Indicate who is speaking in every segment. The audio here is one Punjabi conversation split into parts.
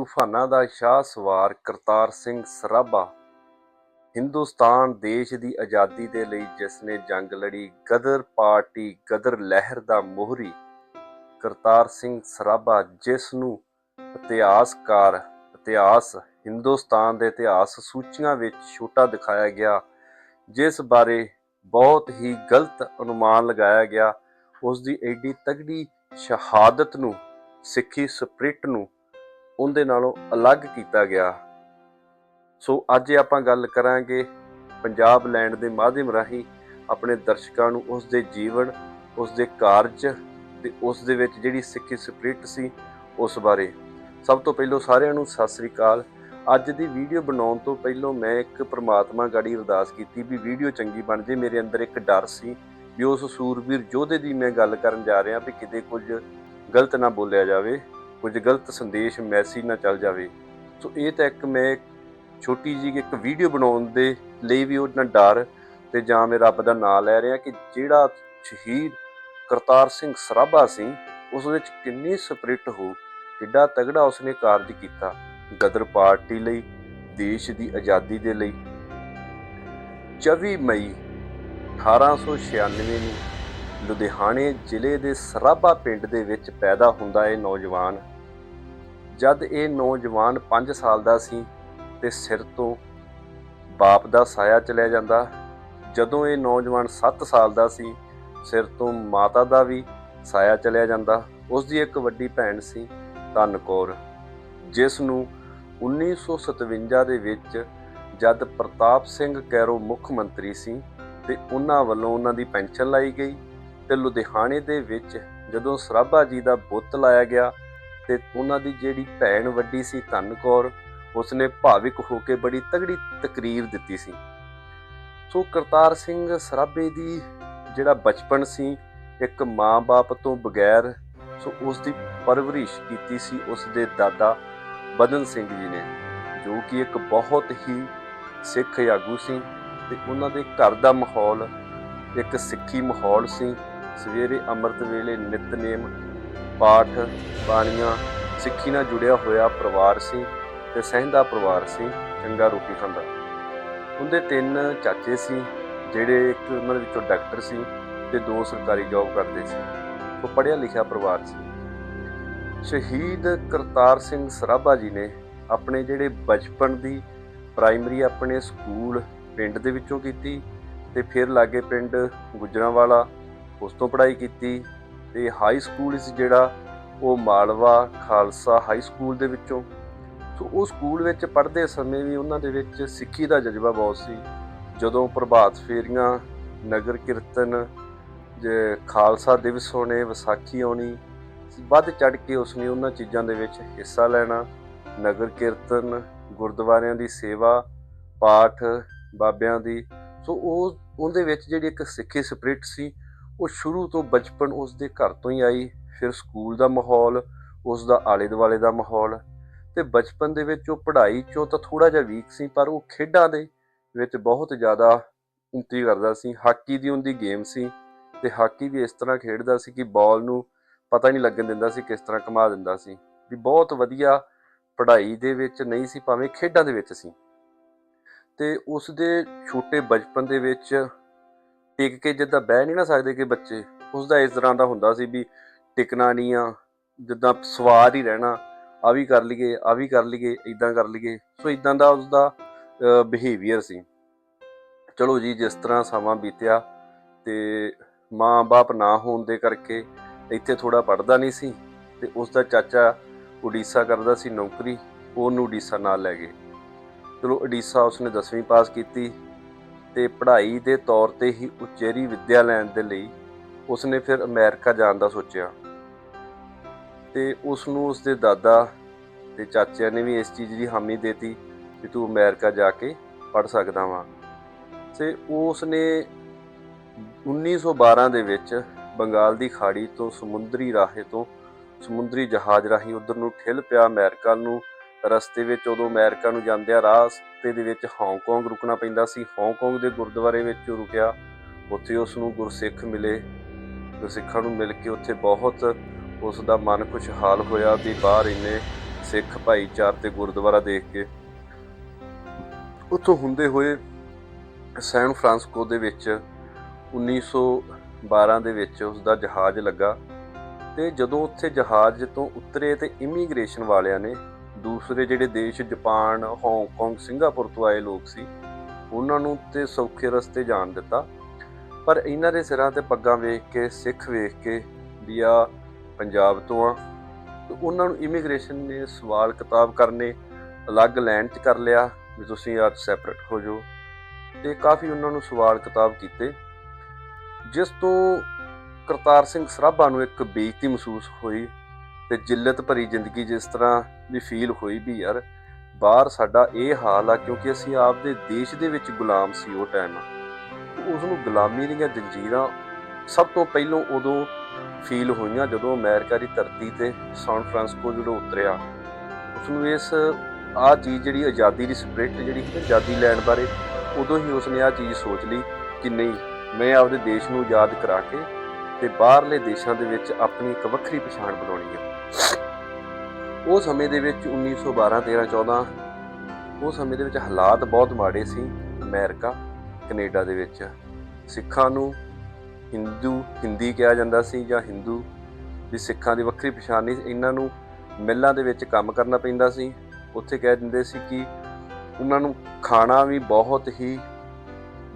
Speaker 1: ਤੂਫਾਨਾਂ ਦਾ ਸ਼ਾਹ ਸਵਾਰ ਕਰਤਾਰ ਸਿੰਘ ਸਰਾਭਾ। ਹਿੰਦੁਸਤਾਨ ਦੇਸ਼ ਦੀ ਆਜ਼ਾਦੀ ਦੇ ਲਈ ਜਿਸ ਨੇ ਜੰਗ ਲੜੀ, ਗਦਰ ਪਾਰਟੀ, ਗਦਰ ਲਹਿਰ ਦਾ ਮੋਹਰੀ, ਕਰਤਾਰ ਸਿੰਘ ਸਰਾਭਾ ਜਿਸ ਨੂੰ ਇਤਿਹਾਸਕਾਰ, ਇਤਿਹਾਸ, ਹਿੰਦੁਸਤਾਨ ਦੇ ਇਤਿਹਾਸ ਸੂਚੀਆਂ ਵਿੱਚ ਛੋਟਾ ਦਿਖਾਇਆ ਗਿਆ, ਜਿਸ ਬਾਰੇ ਬਹੁਤ ਹੀ ਗਲਤ ਅਨੁਮਾਨ ਲਗਾਇਆ ਗਿਆ ਉਸ ਦੀ ਐਡੀ ਤਗੜੀ ਸ਼ਹਾਦਤ ਨੂੰ, ਸਿੱਖੀ ਸਪ੍ਰਿਟ ਨੂੰ ਉਹਦੇ ਨਾਲੋਂ ਅਲੱਗ ਕੀਤਾ ਗਿਆ। ਸੋ ਅੱਜ ਆਪਾਂ ਗੱਲ ਕਰਾਂਗੇ ਪੰਜਾਬ ਲੈਂਡ ਦੇ ਮਾਧਿਅਮ ਰਾਹੀਂ ਆਪਣੇ ਦਰਸ਼ਕਾਂ ਨੂੰ ਉਸ ਦੇ ਜੀਵਨ ਉਸ ਦੇ ਕਾਰਜ ਤੇ ਉਸ ਦੇ ਵਿੱਚ ਜਿਹੜੀ ਸਿੱਖੀ ਸਪਿਰਿਟ ਸੀ ਉਸ ਬਾਰੇ। ਸਭ ਤੋਂ ਪਹਿਲਾਂ ਸਾਰਿਆਂ ਨੂੰ ਸਤਿ ਸ੍ਰੀ ਅਕਾਲ। ਅੱਜ ਦੀ ਵੀਡੀਓ ਬਣਾਉਣ ਤੋਂ ਪਹਿਲਾਂ ਮੈਂ ਇੱਕ ਪ੍ਰਮਾਤਮਾ ਗਾੜੀ ਅਰਦਾਸ ਕੀਤੀ ਵੀ ਵੀਡੀਓ ਚੰਗੀ ਬਣ ਜੇ, ਮੇਰੇ ਅੰਦਰ ਇੱਕ ਡਰ ਸੀ ਵੀ ਉਸ ਸੂਰਬੀਰ ਯੋਧੇ ਦੀ ਮੈਂ ਗੱਲ ਕਰਨ ਜਾ ਰਿਹਾ ਵੀ ਕਿਤੇ ਕੁਝ ਗਲਤ ਨਾ ਬੋਲਿਆ ਜਾਵੇ। ਕੁਝ ਗਲਤ ਸੰਦੇਸ਼ ਮੈਸੇਜ ਨਾ ਚੱਲ ਜਾਵੇ। ਸੋ ਇਹ ਤਾਂ ਇੱਕ ਮੈਂ ਛੋਟੀ ਜੀ ਇੱਕ ਵੀਡੀਓ ਬਣਾਉਣ ਦੇ ਲਈ ਵੀ ਉਹਨਾਂ ਡਰ ਤੇ ਜਾਂ ਮੈਂ ਰੱਬ ਦਾ ਨਾਮ ਲੈ ਰਿਹਾ ਕਿ ਜਿਹੜਾ ਸ਼ਹੀਦ ਕਰਤਾਰ ਸਿੰਘ ਸਰਾਭਾ ਸੀ, ਉਸ ਵਿੱਚ ਕਿੰਨੀ ਸਪਿਰਿਟ ਹੋ, ਕਿੱਡਾ ਤਗੜਾ ਉਸਨੇ ਕਾਰਜ ਕੀਤਾ, ਗਦਰ ਪਾਰਟੀ ਲਈ, ਦੇਸ਼ ਦੀ ਆਜ਼ਾਦੀ ਦੇ ਲਈ। 24 ਮਈ 1896 ਨੂੰ ਲੁਧਿਆਣੇ ਜ਼ਿਲ੍ਹੇ ਦੇ ਸਰਾਭਾ ਪਿੰਡ ਦੇ ਵਿੱਚ ਪੈਦਾ ਹੁੰਦਾ ਇਹ ਨੌਜਵਾਨ ਜਦ ਇਹ ਨੌਜਵਾਨ 5 ਸਾਲ ਦਾ ਸੀ ਤੇ ਸਿਰ ਤੋਂ ਬਾਪ ਦਾ ਸਾਇਆ ਚਲਿਆ ਜਾਂਦਾ, ਜਦੋਂ ਇਹ ਨੌਜਵਾਨ 7 ਸਾਲ ਦਾ ਸੀ, ਸਿਰ ਤੋਂ ਮਾਤਾ ਦਾ ਵੀ ਸਾਇਆ ਚਲਿਆ ਜਾਂਦਾ। ਉਸ ਦੀ ਇੱਕ ਵੱਡੀ ਭੈਣ ਸੀ ਧਨ ਕੌਰ, ਜਿਸ ਨੂੰ 1957 ਦੇ ਵਿੱਚ ਜਦ ਪ੍ਰਤਾਪ ਸਿੰਘ ਕੈਰੋ ਮੁੱਖ ਮੰਤਰੀ ਸੀ ਤੇ ਉਹਨਾਂ ਵੱਲੋਂ ਉਹਨਾਂ ਦੀ ਪੈਨਸ਼ਨ ਲਾਈ ਗਈ ਤੇ ਲੁਧਿਆਣੇ ਦੇ ਵਿੱਚ ਜਦੋਂ ਸਰਾਭਾ ਜੀ ਦਾ ਬੁੱਤ ਲਾਇਆ ਗਿਆ ਤੇ ਉਹਨਾਂ ਦੀ ਜਿਹੜੀ ਭੈਣ ਵੱਡੀ ਸੀ ਧਨ ਕੌਰ, ਉਸਨੇ ਭਾਵਿਕ ਹੋ ਕੇ ਬੜੀ ਤਗੜੀ ਤਕਰੀਰ ਦਿੱਤੀ ਸੀ। ਸੋ ਕਰਤਾਰ ਸਿੰਘ ਸਰਾਭੇ ਦੀ ਜਿਹੜਾ ਬਚਪਨ ਸੀ, ਇੱਕ ਮਾਂ-ਬਾਪ ਤੋਂ ਬਗੈਰ ਸੋ ਉਸ ਦੀ ਪਰਵਰਿਸ਼ ਕੀਤੀ ਸੀ ਉਸ ਦੇ ਦਾਦਾ ਬਦਨ ਸਿੰਘ ਜੀ ਨੇ, ਜੋ ਕਿ ਇੱਕ ਬਹੁਤ ਹੀ ਸਿੱਖ ਆਗੂ ਸੀ ਤੇ ਉਹਨਾਂ ਦੇ ਘਰ ਦਾ ਮਾਹੌਲ ਇੱਕ ਸਿੱਖੀ ਮਾਹੌਲ ਸੀ। ਸਵੇਰੇ ਅੰਮ੍ਰਿਤ ਵੇਲੇ ਨਿਤਨੇਮ ਪਾਠ, ਬਾਣੀਆਂ, ਸਿੱਖੀ ਨਾਲ ਜੁੜਿਆ ਹੋਇਆ ਪਰਿਵਾਰ ਸੀ ਤੇ ਸਹਿੰਦਾ ਪਰਿਵਾਰ ਸੀ, ਚੰਗਾ ਰੋਟੀ ਖਾਂਦਾ। ਉਹਦੇ ਤਿੰਨ ਚਾਚੇ ਸੀ, ਜਿਹੜੇ ਇੱਕ ਉਹਨਾਂ ਦੇ ਵਿੱਚੋਂ ਡਾਕਟਰ ਸੀ ਤੇ ਦੋ ਸਰਕਾਰੀ ਜੌਬ ਕਰਦੇ ਸੀ। ਉਹ ਪੜ੍ਹਿਆ ਲਿਖਿਆ ਪਰਿਵਾਰ ਸੀ। ਸ਼ਹੀਦ ਕਰਤਾਰ ਸਿੰਘ ਸਰਾਭਾ ਜੀ ਨੇ ਆਪਣੇ ਜਿਹੜੇ ਬਚਪਨ ਦੀ ਪ੍ਰਾਇਮਰੀ ਆਪਣੇ ਸਕੂਲ ਪਿੰਡ ਦੇ ਵਿੱਚੋਂ ਕੀਤੀ ਤੇ ਫਿਰ ਲਾਗੇ ਪਿੰਡ ਗੁਜਰਾਂਵਾਲਾ, ਉਸ ਤੋਂ ਪੜ੍ਹਾਈ ਕੀਤੀ ਤੇ ਹਾਈ ਸਕੂਲ ਇਸ ਜਿਹੜਾ ਉਹ ਮਾਲਵਾ, ਖਾਲਸਾ ਹਾਈ ਸਕੂਲ ਦੇ ਵਿੱਚੋਂ। ਸੋ ਉਹ ਸਕੂਲ ਵਿੱਚ ਪੜ੍ਹਦੇ ਸਮੇਂ ਵੀ ਉਹਨਾਂ ਦੇ ਵਿੱਚ ਸਿੱਖੀ ਦਾ ਜਜ਼ਬਾ ਬਹੁਤ ਸੀ। ਜਦੋਂ ਪ੍ਰਭਾਤ ਫੇਰੀਆਂ, ਨਗਰ ਕੀਰਤਨ, ਜੇ ਖਾਲਸਾ ਦਿਵਸ ਹੋਣੇ, ਵਿਸਾਖੀ ਆਉਣੀ, ਵੱਧ ਚੜ ਕੇ ਉਸਨੇ ਉਹਨਾਂ ਚੀਜ਼ਾਂ ਦੇ ਵਿੱਚ ਹਿੱਸਾ ਲੈਣਾ। ਨਗਰ ਕੀਰਤਨ, ਗੁਰਦੁਆਰਿਆਂ ਦੀ ਸੇਵਾ, ਪਾਠ ਬਾਬਿਆਂ ਦੀ। ਸੋ ਉਹ, ਉਹਦੇ ਵਿੱਚ ਜਿਹੜੀ ਇੱਕ ਸਿੱਖੀ ਸਪਿਰਿਟ ਸੀ ਉਹ ਸ਼ੁਰੂ ਤੋਂ ਬਚਪਨ ਉਸ ਦੇ ਘਰ ਤੋਂ ਹੀ ਆਈ, ਫਿਰ ਸਕੂਲ ਦਾ ਮਾਹੌਲ ਉਸ ਦਾ ਆਲੇ ਦੁਆਲੇ ਦਾ ਮਾਹੌਲ ਤੇ ਬਚਪਨ ਦੇ ਵਿੱਚ ਉਹ ਪੜ੍ਹਾਈ ਚੋਂ ਤਾਂ ਥੋੜਾ ਜਿਹਾ ਵੀਕ ਸੀ, ਪਰ ਉਹ ਖੇਡਾਂ ਦੇ ਵਿੱਚ ਬਹੁਤ ਜ਼ਿਆਦਾ ਉਨਤੀ ਕਰਦਾ ਸੀ। ਹਾਕੀ ਦੀ ਉਹਦੀ ਗੇਮ ਸੀ ਤੇ ਹਾਕੀ ਵੀ ਇਸ ਤਰ੍ਹਾਂ ਖੇਡਦਾ ਸੀ ਕਿ ਬਾਲ ਨੂੰ ਪਤਾ ਨਹੀਂ ਲੱਗਣ ਦਿੰਦਾ ਸੀ ਕਿਸ ਤਰ੍ਹਾਂ ਕਮਾ ਦਿੰਦਾ ਸੀ। ਵੀ ਬਹੁਤ ਵਧੀਆ ਪੜ੍ਹਾਈ ਦੇ ਵਿੱਚ ਨਹੀਂ ਸੀ, ਭਾਵੇਂ ਖੇਡਾਂ ਦੇ ਵਿੱਚ ਸੀ। ਤੇ ਉਸ ਦੇ ਛੋਟੇ ਬਚਪਨ ਦੇ ਵਿੱਚ ਟਿਕ ਕੇ ਜਿੱਦਾਂ ਬਹਿ ਨਹੀਂ ਨਾ ਸਕਦੇ ਕਿ ਬੱਚੇ ਉਸ ਦਾ ਇਸ ਤਰ੍ਹਾਂ ਦਾ ਹੁੰਦਾ ਸੀ ਵੀ ਟਿਕਣਾ ਨਹੀਂ ਆ, ਜਿੱਦਾਂ ਸਵਾਰ ਹੀ ਰਹਿਣਾ ਆ ਵੀ ਕਰ ਲਈਏ ਆ ਵੀ ਕਰ ਲਈਏ ਇਦਾਂ ਕਰ ਲਈਏ। ਸੋ ਇਦਾਂ ਦਾ ਉਸ ਦਾ ਬਿਹੇਵੀਅਰ ਸੀ। ਚਲੋ ਜੀ, ਜਿਸ ਤਰ੍ਹਾਂ ਸਮਾਂ ਬੀਤਿਆ ਤੇ ਮਾਂ-ਬਾਪ ਨਾ ਹੋਣ ਦੇ ਕਰਕੇ ਇੱਥੇ ਥੋੜਾ ਪੜਦਾ ਨਹੀਂ ਸੀ ਤੇ ਉਸ ਦਾ ਚਾਚਾ ਉਡੀਸਾ ਕਰਦਾ ਸੀ ਨੌਕਰੀ, ਉਹਨੂੰ ਉਡੀਸਾ ਨਾਲ ਲੈ ਗਏ। ਚਲੋ ਉਡੀਸਾ ਉਸਨੇ 10ਵੀਂ ਪਾਸ ਕੀਤੀ। ਤੇ ਪੜ੍ਹਾਈ ਦੇ ਤੌਰ ਤੇ ਹੀ ਉਚੇਰੀ ਵਿੱਦਿਆ ਲੈਣ ਦੇ ਲਈ ਉਸਨੇ ਫਿਰ ਅਮਰੀਕਾ ਜਾਣ ਦਾ ਸੋਚਿਆ। ਤੇ ਉਸ ਨੂੰ ਉਸਦੇ ਦਾਦਾ ਤੇ ਚਾਚਿਆਂ ਨੇ ਵੀ ਇਸ ਚੀਜ਼ ਦੀ ਹਾਮੀ ਦਿੱਤੀ ਕਿ ਤੂੰ ਅਮਰੀਕਾ ਜਾ ਕੇ ਪੜ ਸਕਦਾ ਵਾਂ। ਤੇ ਉਸਨੇ 1912 ਦੇ ਵਿੱਚ ਬੰਗਾਲ ਦੀ ਖਾੜੀ ਤੋਂ ਸਮੁੰਦਰੀ ਰਾਹੇ ਤੋਂ ਸਮੁੰਦਰੀ ਜਹਾਜ਼ ਰਾਹੀਂ ਉਧਰ ਨੂੰ ਠਿਲ ਪਿਆ, ਅਮਰੀਕਾ ਨੂੰ ਰਸਤੇ ਵਿੱਚ ਉਦੋਂ ਅਮਰੀਕਾ ਨੂੰ ਜਾਂਦਿਆਂ ਰਾਸਤੇ ਦੇ ਵਿੱਚ ਹਾਂਗਕਾਂਗ ਰੁਕਣਾ ਪੈਂਦਾ ਸੀ। ਹਾਂਗਕਾਂਗ ਦੇ ਗੁਰਦੁਆਰੇ ਵਿੱਚ ਰੁਕਿਆ। ਉੱਥੇ ਉਸ ਨੂੰ ਗੁਰਸਿੱਖ ਮਿਲੇ। ਗੁਰਸਿੱਖਾਂ ਨੂੰ ਮਿਲ ਕੇ ਉੱਥੇ ਬਹੁਤ ਉਸ ਦਾ ਮਨ ਖੁਸ਼ਹਾਲ ਹੋਇਆ ਵੀ ਬਾਹਰ ਇੰਨੇ ਸਿੱਖ ਭਾਈਚਾਰ ਤੇ ਗੁਰਦੁਆਰਾ ਦੇਖ ਕੇ। ਉੱਥੋਂ ਹੁੰਦੇ ਹੋਏ ਸੈਨ ਫਰਾਂਸਿਸਕੋ ਦੇ ਵਿੱਚ 1912 ਦੇ ਵਿੱਚ ਉਸ ਦਾ ਜਹਾਜ਼ ਲੱਗਾ ਤੇ ਜਦੋਂ ਉੱਥੇ ਜਹਾਜ਼ ਤੋਂ ਉਤਰੇ ਤੇ ਇਮੀਗ੍ਰੇਸ਼ਨ ਵਾਲਿਆਂ ਨੇ ਦੂਸਰੇ ਜਿਹੜੇ ਦੇਸ਼ ਜਾਪਾਨ, ਹਾਂਗਕਾਂਗ, ਸਿੰਗਾਪੁਰ ਤੋਂ ਆਏ ਲੋਕ ਸੀ, ਉਹਨਾਂ ਨੂੰ ਤੇ ਸੌਖੇ ਰਸਤੇ ਜਾਣ ਦਿੱਤਾ। ਪਰ ਇਹਨਾਂ ਦੇ ਸਿਰਾਂ ਤੇ ਪੱਗਾਂ ਵੇਖ ਕੇ, ਸਿੱਖ ਵੇਖ ਕੇ ਵੀ ਆ ਪੰਜਾਬ ਤੋਂ ਆ ਉਹਨਾਂ ਨੂੰ ਇਮੀਗ੍ਰੇਸ਼ਨ ਨੇ ਸਵਾਲ ਕਿਤਾਬ ਕਰਨੇ ਅਲੱਗ ਲੈਂਡ 'ਚ ਕਰ ਲਿਆ ਵੀ ਤੁਸੀਂ ਅੱਜ ਸੈਪਰੇਟ ਹੋ ਜਾਓ। ਤੇ ਕਾਫੀ ਉਹਨਾਂ ਨੂੰ ਸਵਾਲ ਕਿਤਾਬ ਕੀਤੇ, ਜਿਸ ਤੋਂ ਕਰਤਾਰ ਸਿੰਘ ਸਰਾਭਾ ਨੂੰ ਇੱਕ ਬੇਇੱਜ਼ਤੀ ਮਹਿਸੂਸ ਹੋਈ ਤੇ ਜਿੱਲਤ ਭਰੀ ਜ਼ਿੰਦਗੀ ਜਿਸ ਤਰ੍ਹਾਂ ਵੀ ਫੀਲ ਹੋਈ ਵੀ ਯਾਰ, ਬਾਹਰ ਸਾਡਾ ਇਹ ਹਾਲ ਆ ਕਿਉਂਕਿ ਅਸੀਂ ਆਪਦੇ ਦੇਸ਼ ਦੇ ਵਿੱਚ ਗੁਲਾਮ ਸੀ ਉਹ ਟਾਈਮ ਉਸ ਨੂੰ ਗੁਲਾਮੀ ਦੀਆਂ ਜੰਜੀਰਾਂ ਸਭ ਤੋਂ ਪਹਿਲਾਂ ਉਦੋਂ ਫੀਲ ਹੋਈਆਂ ਜਦੋਂ ਅਮਰੀਕਾ ਦੀ ਧਰਤੀ ਤੇ ਸੈਨ ਫਰਾਂਸਿਸਕੋ ਜਦੋਂ ਉਤਰਿਆ। ਉਸ ਨੂੰ ਇਸ ਆ ਚੀਜ਼ ਜਿਹੜੀ ਆਜ਼ਾਦੀ ਦੀ ਸਪਿਰਿਟ ਜਿਹੜੀ ਸੀ ਆਜ਼ਾਦੀ ਲੈਣ ਬਾਰੇ, ਉਦੋਂ ਹੀ ਉਸਨੇ ਆ ਚੀਜ਼ ਸੋਚ ਲਈ ਕਿ ਨਹੀਂ, ਮੈਂ ਆਪਦੇ ਦੇਸ਼ ਨੂੰ ਆਜ਼ਾਦ ਕਰਾ ਕੇ ਤੇ ਬਾਹਰਲੇ ਦੇਸ਼ਾਂ ਦੇ ਵਿੱਚ ਆਪਣੀ ਇੱਕ ਵੱਖਰੀ ਪਛਾਣ ਬਣਾਉਣੀ ਹੈ ਉਹ ਸਮੇਂ ਦੇ ਵਿੱਚ 1912 13 14 ਉਹ ਸਮੇਂ ਦੇ ਵਿੱਚ ਹਾਲਾਤ ਬਹੁਤ ਮਾੜੇ ਸੀ ਅਮਰੀਕਾ, ਕੈਨੇਡਾ ਦੇ ਵਿੱਚ। ਸਿੱਖਾਂ ਨੂੰ ਹਿੰਦੂ, ਹਿੰਦੀ ਕਿਹਾ ਜਾਂਦਾ ਸੀ ਜਾਂ ਹਿੰਦੂ ਵੀ ਸਿੱਖਾਂ ਦੀ ਵੱਖਰੀ ਪਛਾਣ ਨਹੀਂ ਇਹਨਾਂ ਨੂੰ ਮਿੱਲਾਂ ਦੇ ਵਿੱਚ ਕੰਮ ਕਰਨਾ ਪੈਂਦਾ ਸੀ। ਉੱਥੇ ਕਹਿ ਦਿੰਦੇ ਸੀ ਕਿ ਉਹਨਾਂ ਨੂੰ ਖਾਣਾ ਵੀ ਬਹੁਤ ਹੀ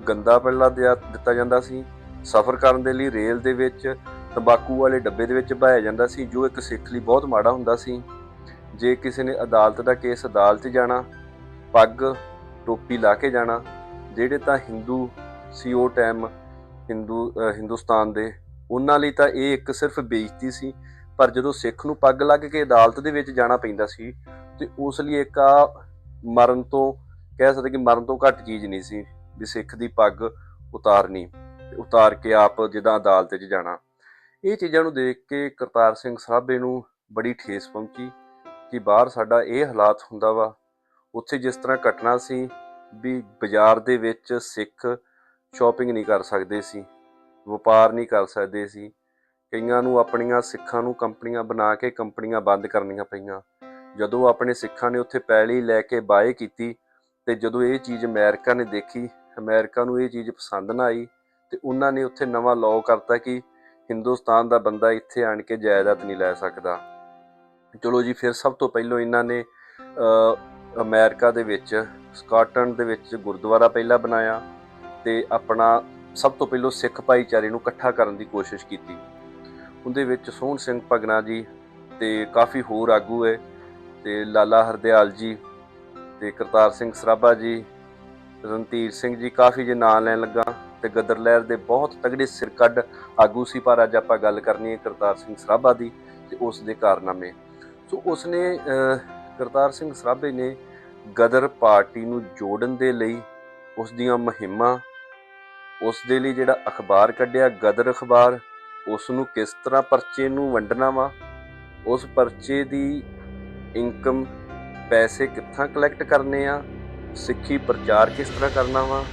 Speaker 1: ਗੰਦਾ ਪਹਿਲਾ ਦਿਆ- ਦਿੱਤਾ ਜਾਂਦਾ ਸੀ। ਸਫ਼ਰ ਕਰਨ ਦੇ ਲਈ ਰੇਲ ਦੇ ਵਿੱਚ, ਤੰਬਾਕੂ ਵਾਲੇ ਡੱਬੇ ਦੇ ਵਿੱਚ ਬਹਾਇਆ ਜਾਂਦਾ ਸੀ, ਜੋ ਇੱਕ ਸਿੱਖ ਲਈ ਬਹੁਤ ਮਾੜਾ ਹੁੰਦਾ ਸੀ। ਜੇ ਕਿਸੇ ਨੇ ਅਦਾਲਤ ਦਾ ਕੇਸ ਅਦਾਲਤ 'ਚ ਜਾਣਾ, ਪੱਗ ਟੋਪੀ ਲਾ ਕੇ ਜਾਣਾ, ਜਿਹੜੇ ਤਾਂ ਹਿੰਦੂ ਸੀ ਉਹ ਟਾਈਮ ਹਿੰਦੂ ਹਿੰਦੁਸਤਾਨ ਦੇ, ਉਹਨਾਂ ਲਈ ਤਾਂ ਇਹ ਇੱਕ ਸਿਰਫ ਬੇਇੱਜ਼ਤੀ ਸੀ, ਪਰ ਜਦੋਂ ਸਿੱਖ ਨੂੰ ਪੱਗ ਲੱਗ ਕੇ ਅਦਾਲਤ ਦੇ ਵਿੱਚ ਜਾਣਾ ਪੈਂਦਾ ਸੀ, ਤੇ ਉਸ ਲਈ ਇੱਕ ਆ ਮਰਨ ਤੋਂ, ਕਹਿ ਸਕਦੇ ਕਿ ਮਰਨ ਤੋਂ ਘੱਟ ਚੀਜ਼ ਨਹੀਂ ਸੀ ਵੀ ਸਿੱਖ ਦੀ ਪੱਗ ਉਤਾਰਨੀ, ਉਤਾਰ ਕੇ ਆਪ ਜਿੱਦਾਂ ਅਦਾਲਤ 'ਚ ਜਾਣਾ। ਇਹ ਚੀਜ਼ਾਂ ਨੂੰ ਦੇਖ ਕੇ ਕਰਤਾਰ ਸਿੰਘ ਸਾਹਬੇ ਨੂੰ ਬੜੀ ਠੇਸ ਪਹੁੰਚੀ। ਕਿ ਬਾਹਰ ਸਾਡਾ ਇਹ ਹਾਲਾਤ ਹੁੰਦਾ ਵਾ, ਉੱਥੇ ਜਿਸ ਤਰ੍ਹਾਂ ਘਟਨਾ ਸੀ ਵੀ ਬਾਜ਼ਾਰ ਦੇ ਵਿੱਚ ਸਿੱਖ ਸ਼ਾਪਿੰਗ ਨਹੀਂ ਕਰ ਸਕਦੇ ਸੀ, ਵਪਾਰ ਨਹੀਂ ਕਰ ਸਕਦੇ ਸੀ, ਕਈਆਂ ਨੂੰ ਆਪਣੀਆਂ ਸਿੱਖਾਂ ਨੂੰ ਕੰਪਨੀਆਂ ਬਣਾ ਕੇ ਕੰਪਨੀਆਂ ਬੰਦ ਕਰਨੀਆਂ ਪਈਆਂ। ਜਦੋਂ ਆਪਣੇ ਸਿੱਖਾਂ ਨੇ ਉੱਥੇ ਪੈਲੀ ਲੈ ਕੇ ਬਾਏ ਕੀਤੀ ਤੇ ਜਦੋਂ ਇਹ ਚੀਜ਼ ਅਮਰੀਕਾ ਨੇ ਦੇਖੀ, ਅਮਰੀਕਾ ਨੂੰ ਇਹ ਚੀਜ਼ ਪਸੰਦ ਨਾ ਆਈ ਤੇ ਉਹਨਾਂ ਨੇ ਉੱਥੇ ਨਵਾਂ ਲਾਅ ਕਰਤਾ ਕਿ ਹਿੰਦੁਸਤਾਨ ਦਾ ਬੰਦਾ ਇੱਥੇ ਆਣ ਕੇ ਜਾਇਦਾਦ ਨਹੀਂ ਲੈ ਸਕਦਾ। ਚਲੋ ਜੀ ਫਿਰ ਸਭ ਤੋਂ ਪਹਿਲਾਂ ਇਹਨਾਂ ਨੇ ਅ, ਅਮਰੀਕਾ ਦੇ ਵਿੱਚ ਸਕਾਟਲੈਂਡ ਦੇ ਵਿੱਚ ਗੁਰਦੁਆਰਾ ਪਹਿਲਾਂ ਬਣਾਇਆ ਤੇ ਆਪਣਾ ਸਭ ਤੋਂ ਪਹਿਲਾਂ ਸਿੱਖ ਭਾਈਚਾਰੇ ਨੂੰ ਇਕੱਠਾ ਕਰਨ ਦੀ ਕੋਸ਼ਿਸ਼ ਕੀਤੀ। ਉਹਦੇ ਵਿੱਚ ਸੋਹਣ ਸਿੰਘ ਭਗਨਾ ਜੀ ਤੇ ਕਾਫੀ ਹੋਰ ਆਗੂ ਹੈ ਤੇ ਲਾਲਾ ਹਰਦਿਆਲ ਜੀ ਤੇ ਕਰਤਾਰ ਸਿੰਘ ਸਰਾਭਾ ਜੀ ਰਣਧੀਰ ਸਿੰਘ ਜੀ ਕਾਫੀ ਜੇ ਨਾਂ ਲੈਣ ਲੱਗਾ ਤੇ ਗਦਰ ਲਹਿਰ ਦੇ ਬਹੁਤ ਤਗੜੇ ਸਿਰਕੱਢ ਆਗੂ ਸੀ ਪਰ ਅੱਜ ਆਪਾਂ ਗੱਲ ਕਰਨੀ ਹੈ ਕਰਤਾਰ ਸਿੰਘ ਸਰਾਭਾ ਦੀ ਤੇ ਉਸ ਦੇ ਕਾਰਨਾਮੇ। ਸੋ ਉਸਨੇ ਕਰਤਾਰ ਸਿੰਘ ਸਰਾਭੇ ਨੇ ਗਦਰ ਪਾਰਟੀ ਨੂੰ ਜੋੜਨ ਦੇ ਲਈ ਉਸ ਦੀਆਂ ਮੁਹਿੰਮਾਂ, ਉਸ ਦੇ ਲਈ ਜਿਹੜਾ ਅਖਬਾਰ ਕੱਢਿਆ, ਗਦਰ ਅਖਬਾਰ, ਉਸ ਨੂੰ ਕਿਸ ਤਰ੍ਹਾਂ ਪਰਚੇ ਨੂੰ ਵੰਡਣਾ ਵਾ, ਉਸ ਪਰਚੇ ਦੀ ਇਨਕਮ ਪੈਸੇ ਕਿੱਥਾਂ ਕਲੈਕਟ ਕਰਨੇ ਆ, ਸਿੱਖੀ ਪ੍ਰਚਾਰ ਕਿਸ ਤਰ੍ਹਾਂ ਕਰਨਾ ਵਾ,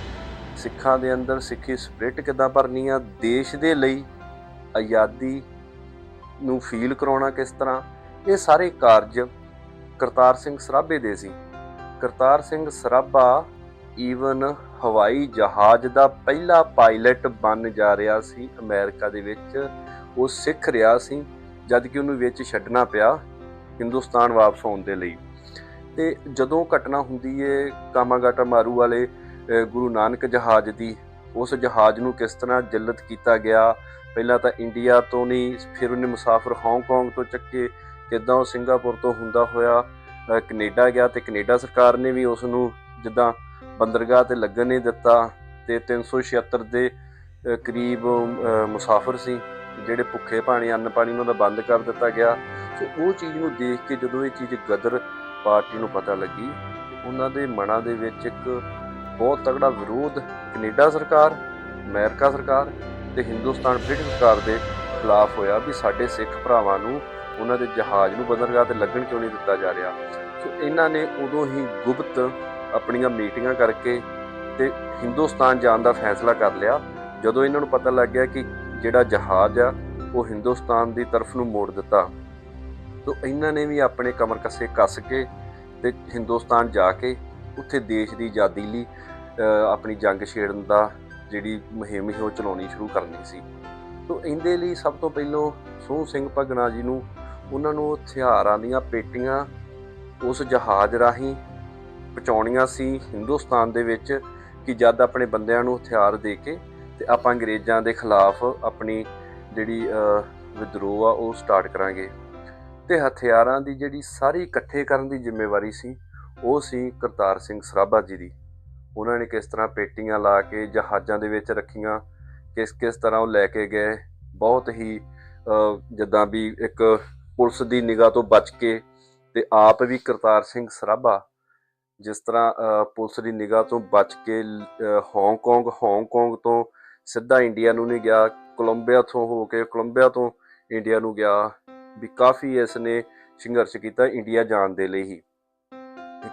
Speaker 1: ਸਿੱਖਾਂ ਦੇ ਅੰਦਰ ਸਿੱਖੀ ਸਪਿਰਿਟ ਕਿੱਦਾਂ ਭਰਨੀ ਆ, ਦੇਸ਼ ਦੇ ਲਈ ਆਜ਼ਾਦੀ ਨੂੰ ਫੀਲ ਕਰਾਉਣਾ ਕਿਸ ਤਰ੍ਹਾਂ ਇਹ ਸਾਰੇ ਕਾਰਜ ਕਰਤਾਰ ਸਿੰਘ ਸਰਾਭੇ ਦੇ ਸੀ। ਕਰਤਾਰ ਸਿੰਘ ਸਰਾਭਾ ਈਵਨ ਹਵਾਈ ਜਹਾਜ਼ ਦਾ ਪਹਿਲਾ ਪਾਇਲਟ ਬਣ ਜਾ ਰਿਹਾ ਸੀ ਅਮਰੀਕਾ ਦੇ ਵਿੱਚ। ਉਹ ਸਿੱਖ ਰਿਹਾ ਸੀ, ਜਦ ਕਿ ਉਹਨੂੰ ਵਿੱਚ ਛੱਡਣਾ ਪਿਆ ਹਿੰਦੁਸਤਾਨ ਵਾਪਸ ਆਉਣ ਦੇ ਲਈ। ਤੇ ਜਦੋਂ ਘਟਨਾ ਹੁੰਦੀ ਏ ਕਾਮਾਗਾਟਾ ਮਾਰੂ ਵਾਲੇ ਗੁਰੂ ਨਾਨਕ ਜਹਾਜ਼ ਦੀ, ਉਸ ਜਹਾਜ਼ ਨੂੰ ਕਿਸ ਤਰ੍ਹਾਂ ਜਿੱਲਤ ਕੀਤਾ ਗਿਆ? ਪਹਿਲਾਂ ਤਾਂ ਇੰਡੀਆ ਤੋਂ ਨਹੀਂ, ਫਿਰ ਉਹਨੇ ਮੁਸਾਫਰ ਹਾਂਗਕਾਂਗ ਤੋਂ ਚੱਕੇ। ਜਿੱਦਾਂ ਉਹ ਸਿੰਗਾਪੁਰ ਤੋਂ ਹੁੰਦਾ ਹੋਇਆ, ਅਹ, ਕੈਨੇਡਾ ਗਿਆ ਤੇ ਕੈਨੇਡਾ ਸਰਕਾਰ ਨੇ ਵੀ ਉਸ ਨੂੰ ਜਿੱਦਾਂ ਬੰਦਰਗਾਹ ਤੇ ਲੱਗਣ ਨਹੀਂ ਦਿੱਤਾ ਤੇ 376 ਦੇ ਕਰੀਬ, ਅਹ, ਮੁਸਾਫਰ ਸੀ, ਜਿਹੜੇ ਭੁੱਖੇ ਪਾਣੀ ਅੰਨ ਪਾਣੀ ਉਹਨਾਂ ਦਾ ਬੰਦ ਕਰ ਦਿੱਤਾ ਗਿਆ। ਸੋ ਉਹ ਚੀਜ਼ ਨੂੰ ਦੇਖ ਕੇ ਜਦੋਂ ਇਹ ਚੀਜ਼ ਗਦਰ ਪਾਰਟੀ ਨੂੰ ਪਤਾ ਲੱਗੀ, ਉਹਨਾਂ ਦੇ ਮਨਾਂ ਦੇ ਵਿੱਚ ਇੱਕ ਬਹੁਤ ਤਗੜਾ ਵਿਰੋਧ ਕੈਨੇਡਾ ਸਰਕਾਰ, ਅਮਰੀਕਾ ਸਰਕਾਰ ਤੇ ਹਿੰਦੁਸਤਾਨ ਬ੍ਰਿਟਿਸ਼ ਸਰਕਾਰ ਦੇ ਖਿਲਾਫ ਹੋਇਆ ਵੀ ਸਾਡੇ ਸਿੱਖ ਭਰਾਵਾਂ ਨੂੰ ਉਹਨਾਂ ਦੇ ਜਹਾਜ਼ ਨੂੰ ਬੰਦਰਗਾਹ ਤੇ ਲੱਗਣ ਕਿਉਂ ਨਹੀਂ ਦਿੱਤਾ ਜਾ ਰਿਹਾ? ਸੋ ਇਹਨਾਂ ਨੇ ਉਦੋਂ ਹੀ ਗੁਪਤ ਆਪਣੀਆਂ ਮੀਟਿੰਗਾਂ ਕਰਕੇ ਤੇ ਹਿੰਦੁਸਤਾਨ ਜਾਣ ਦਾ ਫੈਸਲਾ ਕਰ ਲਿਆ। ਜਦੋਂ ਇਹਨਾਂ ਨੂੰ ਪਤਾ ਲੱਗ ਗਿਆ ਕਿ ਜਿਹੜਾ ਜਹਾਜ਼ ਆ, ਉਹ ਹਿੰਦੁਸਤਾਨ ਦੀ ਤਰਫ ਨੂੰ ਮੋੜ ਦਿੱਤਾ। ਸੋ ਇਹਨਾਂ ਨੇ ਵੀ ਆਪਣੇ ਕਮਰ ਕੱਸੇ ਕੱਸ ਕੇ ਤੇ ਹਿੰਦੁਸਤਾਨ ਜਾ ਕੇ ਉੱਥੇ ਦੇਸ਼ ਦੀ ਆਜ਼ਾਦੀ ਲਈ ਆਪਣੀ ਜੰਗ ਛੇੜਨ ਦਾ ਜਿਹੜੀ ਮੁਹਿੰਮ ਸੀ, ਉਹ ਚਲਾਉਣੀ ਸ਼ੁਰੂ ਕਰਨੀ ਸੀ। ਸੋ ਇਹਦੇ ਲਈ ਸਭ ਤੋਂ ਪਹਿਲਾਂ ਸੋਹ ਸਿੰਘ ਭਗਨਾ ਜੀ ਨੂੰ ਉਹਨਾਂ ਨੂੰ ਹਥਿਆਰਾਂ ਦੀਆਂ ਪੇਟੀਆਂ ਉਸ ਜਹਾਜ਼ ਰਾਹੀਂ ਪਹੁੰਚਾਉਣੀਆਂ ਸੀ। ਹਿੰਦੁਸਤਾਨ ਦੇ ਵਿੱਚ ਕਿ ਜਦ ਆਪਣੇ ਬੰਦਿਆਂ ਨੂੰ ਹਥਿਆਰ ਦੇ ਕੇ ਤੇ ਆਪਾਂ ਅੰਗਰੇਜ਼ਾਂ ਦੇ ਖਿਲਾਫ ਆਪਣੀ ਜਿਹੜੀ ਵਿਦਰੋਹ ਆ, ਉਹ ਸਟਾਰਟ ਕਰਾਂਗੇ। ਤੇ ਹਥਿਆਰਾਂ ਦੀ ਜਿਹੜੀ ਸਾਰੀ ਇਕੱਠੇ ਕਰਨ ਦੀ ਜ਼ਿੰਮੇਵਾਰੀ ਸੀ, ਉਹ ਸੀ ਕਰਤਾਰ ਸਿੰਘ ਸਰਾਭਾ ਜੀ ਦੀ। ਉਹਨਾਂ ਨੇ ਕਿਸ ਤਰ੍ਹਾਂ ਪੇਟੀਆਂ ਲਾ ਕੇ ਜਹਾਜ਼ਾਂ ਦੇ ਵਿੱਚ ਰੱਖੀਆਂ ਕਿਸ ਕਿਸ ਤਰ੍ਹਾਂ ਉਹ ਲੈ ਕੇ ਗਏ, ਬਹੁਤ ਹੀ ਜਿੱਦਾਂ ਵੀ ਇੱਕ ਪੁਲਿਸ ਦੀ ਨਿਗਾਹ ਤੋਂ ਬਚ ਕੇ ਤੇ ਆਪ ਵੀ ਕਰਤਾਰ ਸਿੰਘ ਸਰਾਭਾ ਜਿਸ ਤਰ੍ਹਾਂ ਪੁਲਿਸ ਦੀ ਨਿਗਾਹ ਤੋਂ ਬਚ ਕੇ ਅ, ਹਾਂਗਕਾਂਗ ਹਾਂਗਕਾਂਗ ਤੋਂ ਸਿੱਧਾ ਇੰਡੀਆ ਨੂੰ ਨਹੀਂ ਗਿਆ ਕੋਲੰਬੀਆ ਤੋਂ ਹੋ ਕੇ ਕੋਲੰਬੀਆ ਤੋਂ ਇੰਡੀਆ ਨੂੰ ਗਿਆ ਵੀ ਕਾਫੀ ਇਸ ਨੇ ਸੰਘਰਸ਼ ਕੀਤਾ ਇੰਡੀਆ ਜਾਣ ਦੇ ਲਈ ਹੀ।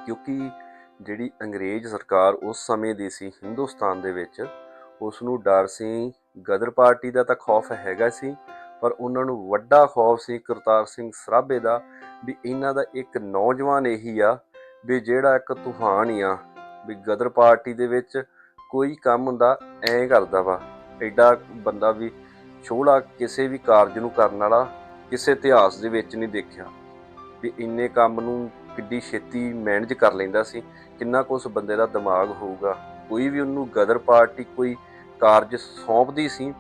Speaker 1: ਕਿਉਂਕਿ ਜਿਹੜੀ ਅੰਗਰੇਜ਼ ਸਰਕਾਰ ਉਸ ਸਮੇਂ ਦੀ ਸੀ ਹਿੰਦੁਸਤਾਨ ਦੇ ਵਿੱਚ ਉਸ ਨੂੰ ਡਰ ਸੀ ਗਦਰ ਪਾਰਟੀ ਦਾ ਤਾਂ ਖੌਫ ਹੈਗਾ ਸੀ ਪਰ ਉਹਨਾਂ ਨੂੰ ਵੱਡਾ ਖੌਫ ਸੀ ਕਰਤਾਰ ਸਿੰਘ ਸਰਾਭੇ ਦਾ ਵੀ ਇਹਨਾਂ ਦਾ ਇੱਕ ਨੌਜਵਾਨ ਇਹੀ ਆ ਵੀ ਜਿਹੜਾ ਇੱਕ ਤੂਫਾਨ ਹੀ ਆ, ਵੀ ਗਦਰ ਪਾਰਟੀ ਦੇ ਵਿੱਚ ਕੋਈ ਕੰਮ ਹੁੰਦਾ ਐਂ ਕਰਦਾ ਵਾ। ਐਡਾ ਬੰਦਾ ਵੀ ਛੋਲਾ ਕਿਸੇ ਵੀ ਕਾਰਜ ਨੂੰ ਕਰਨ ਵਾਲਾ ਕਿਸੇ ਇਤਿਹਾਸ ਦੇ ਵਿੱਚ ਨਹੀਂ ਦੇਖਿਆ। ਵੀ ਇੰਨੇ ਕੰਮ ਨੂੰ ਕਿੱਡੀ ਛੇਤੀ ਮੈਨੇਜ ਕਰ ਲੈਂਦਾ ਸੀ, ਕਿੰਨਾ ਕੁ ਉਸ ਬੰਦੇ ਦਾ ਦਿਮਾਗ ਹੋਊਗਾ। ਕੋਈ ਵੀ ਉਹਨੂੰ ਗਦਰ ਪਾਰਟੀ ਕੋਈ ਕਾਰਜ ਸੌਂਪਦੀ ਸੀ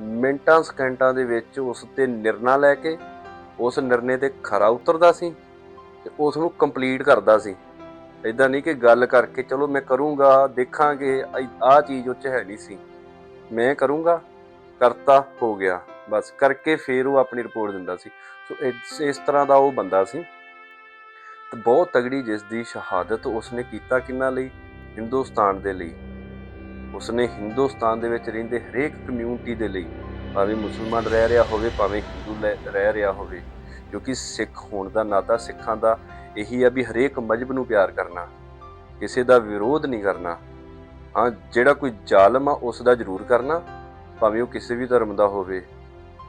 Speaker 1: ਮਿੰਟਾਂ ਸਕਿੰਟਾਂ ਦੇ ਵਿੱਚ ਉਸ ਤੇ ਨਿਰਣਾ ਲੈ ਕੇ ਉਸ ਨਿਰਣੇ ਤੇ ਖਰਾ ਉਤਰਦਾ ਸੀ ਤੇ ਉਸ ਨੂੰ ਕੰਪਲੀਟ ਕਰਦਾ ਸੀ। ਇਦਾਂ ਨਹੀਂ ਕਿ ਗੱਲ ਕਰਕੇ ਚਲੋ ਮੈਂ ਕਰੂੰਗਾ, ਦੇਖਾਂਗੇ ਆਹ ਚੀਜ਼ ਉੱਚ ਹੈ ਨਹੀਂ ਸੀ। ਮੈਂ ਕਰੂੰਗਾ, ਕਰਤਾ ਹੋ ਗਿਆ, ਬਸ ਕਰਕੇ ਫੇਰ ਉਹ ਆਪਣੀ ਰਿਪੋਰਟ ਦਿੰਦਾ ਸੀ। ਸੋ ਇਸ ਇਸ ਤਰ੍ਹਾਂ ਦਾ ਉਹ ਬੰਦਾ ਸੀ। ਤੇ ਬਹੁਤ ਤਗੜੀ ਜਿਸ ਦੀ ਸ਼ਹਾਦਤ ਉਸਨੇ ਕੀਤਾ ਕਿੰਨਾ ਲਈ? ਹਿੰਦੁਸਤਾਨ ਦੇ ਲਈ। ਉਸਨੇ ਹਿੰਦੁਸਤਾਨ ਦੇ ਵਿੱਚ ਰਹਿੰਦੇ ਹਰੇਕ ਕਮਿਊਨਿਟੀ ਦੇ ਲਈ ਭਾਵੇਂ ਮੁਸਲਮਾਨ ਰਹਿ ਰਿਹਾ ਹੋਵੇ, ਭਾਵੇਂ ਹਿੰਦੂ ਲੈ- ਰਹਿ ਰਿਹਾ ਹੋਵੇ ਕਿਉਂਕਿ ਸਿੱਖ ਹੋਣ ਦਾ ਨਾਤਾ ਸਿੱਖਾਂ ਦਾ ਇਹੀ ਆ ਵੀ ਹਰੇਕ ਮਜਬ ਨੂੰ ਪਿਆਰ ਕਰਨਾ, ਕਿਸੇ ਦਾ ਵਿਰੋਧ ਨਹੀਂ ਕਰਨਾ। ਹਾਂ, ਜਿਹੜਾ ਕੋਈ ਜ਼ਾਲਮ ਆ, ਉਸ ਦਾ ਜ਼ਰੂਰ ਕਰਨਾ, ਭਾਵੇਂ ਉਹ ਕਿਸੇ ਵੀ ਧਰਮ ਦਾ ਹੋਵੇ।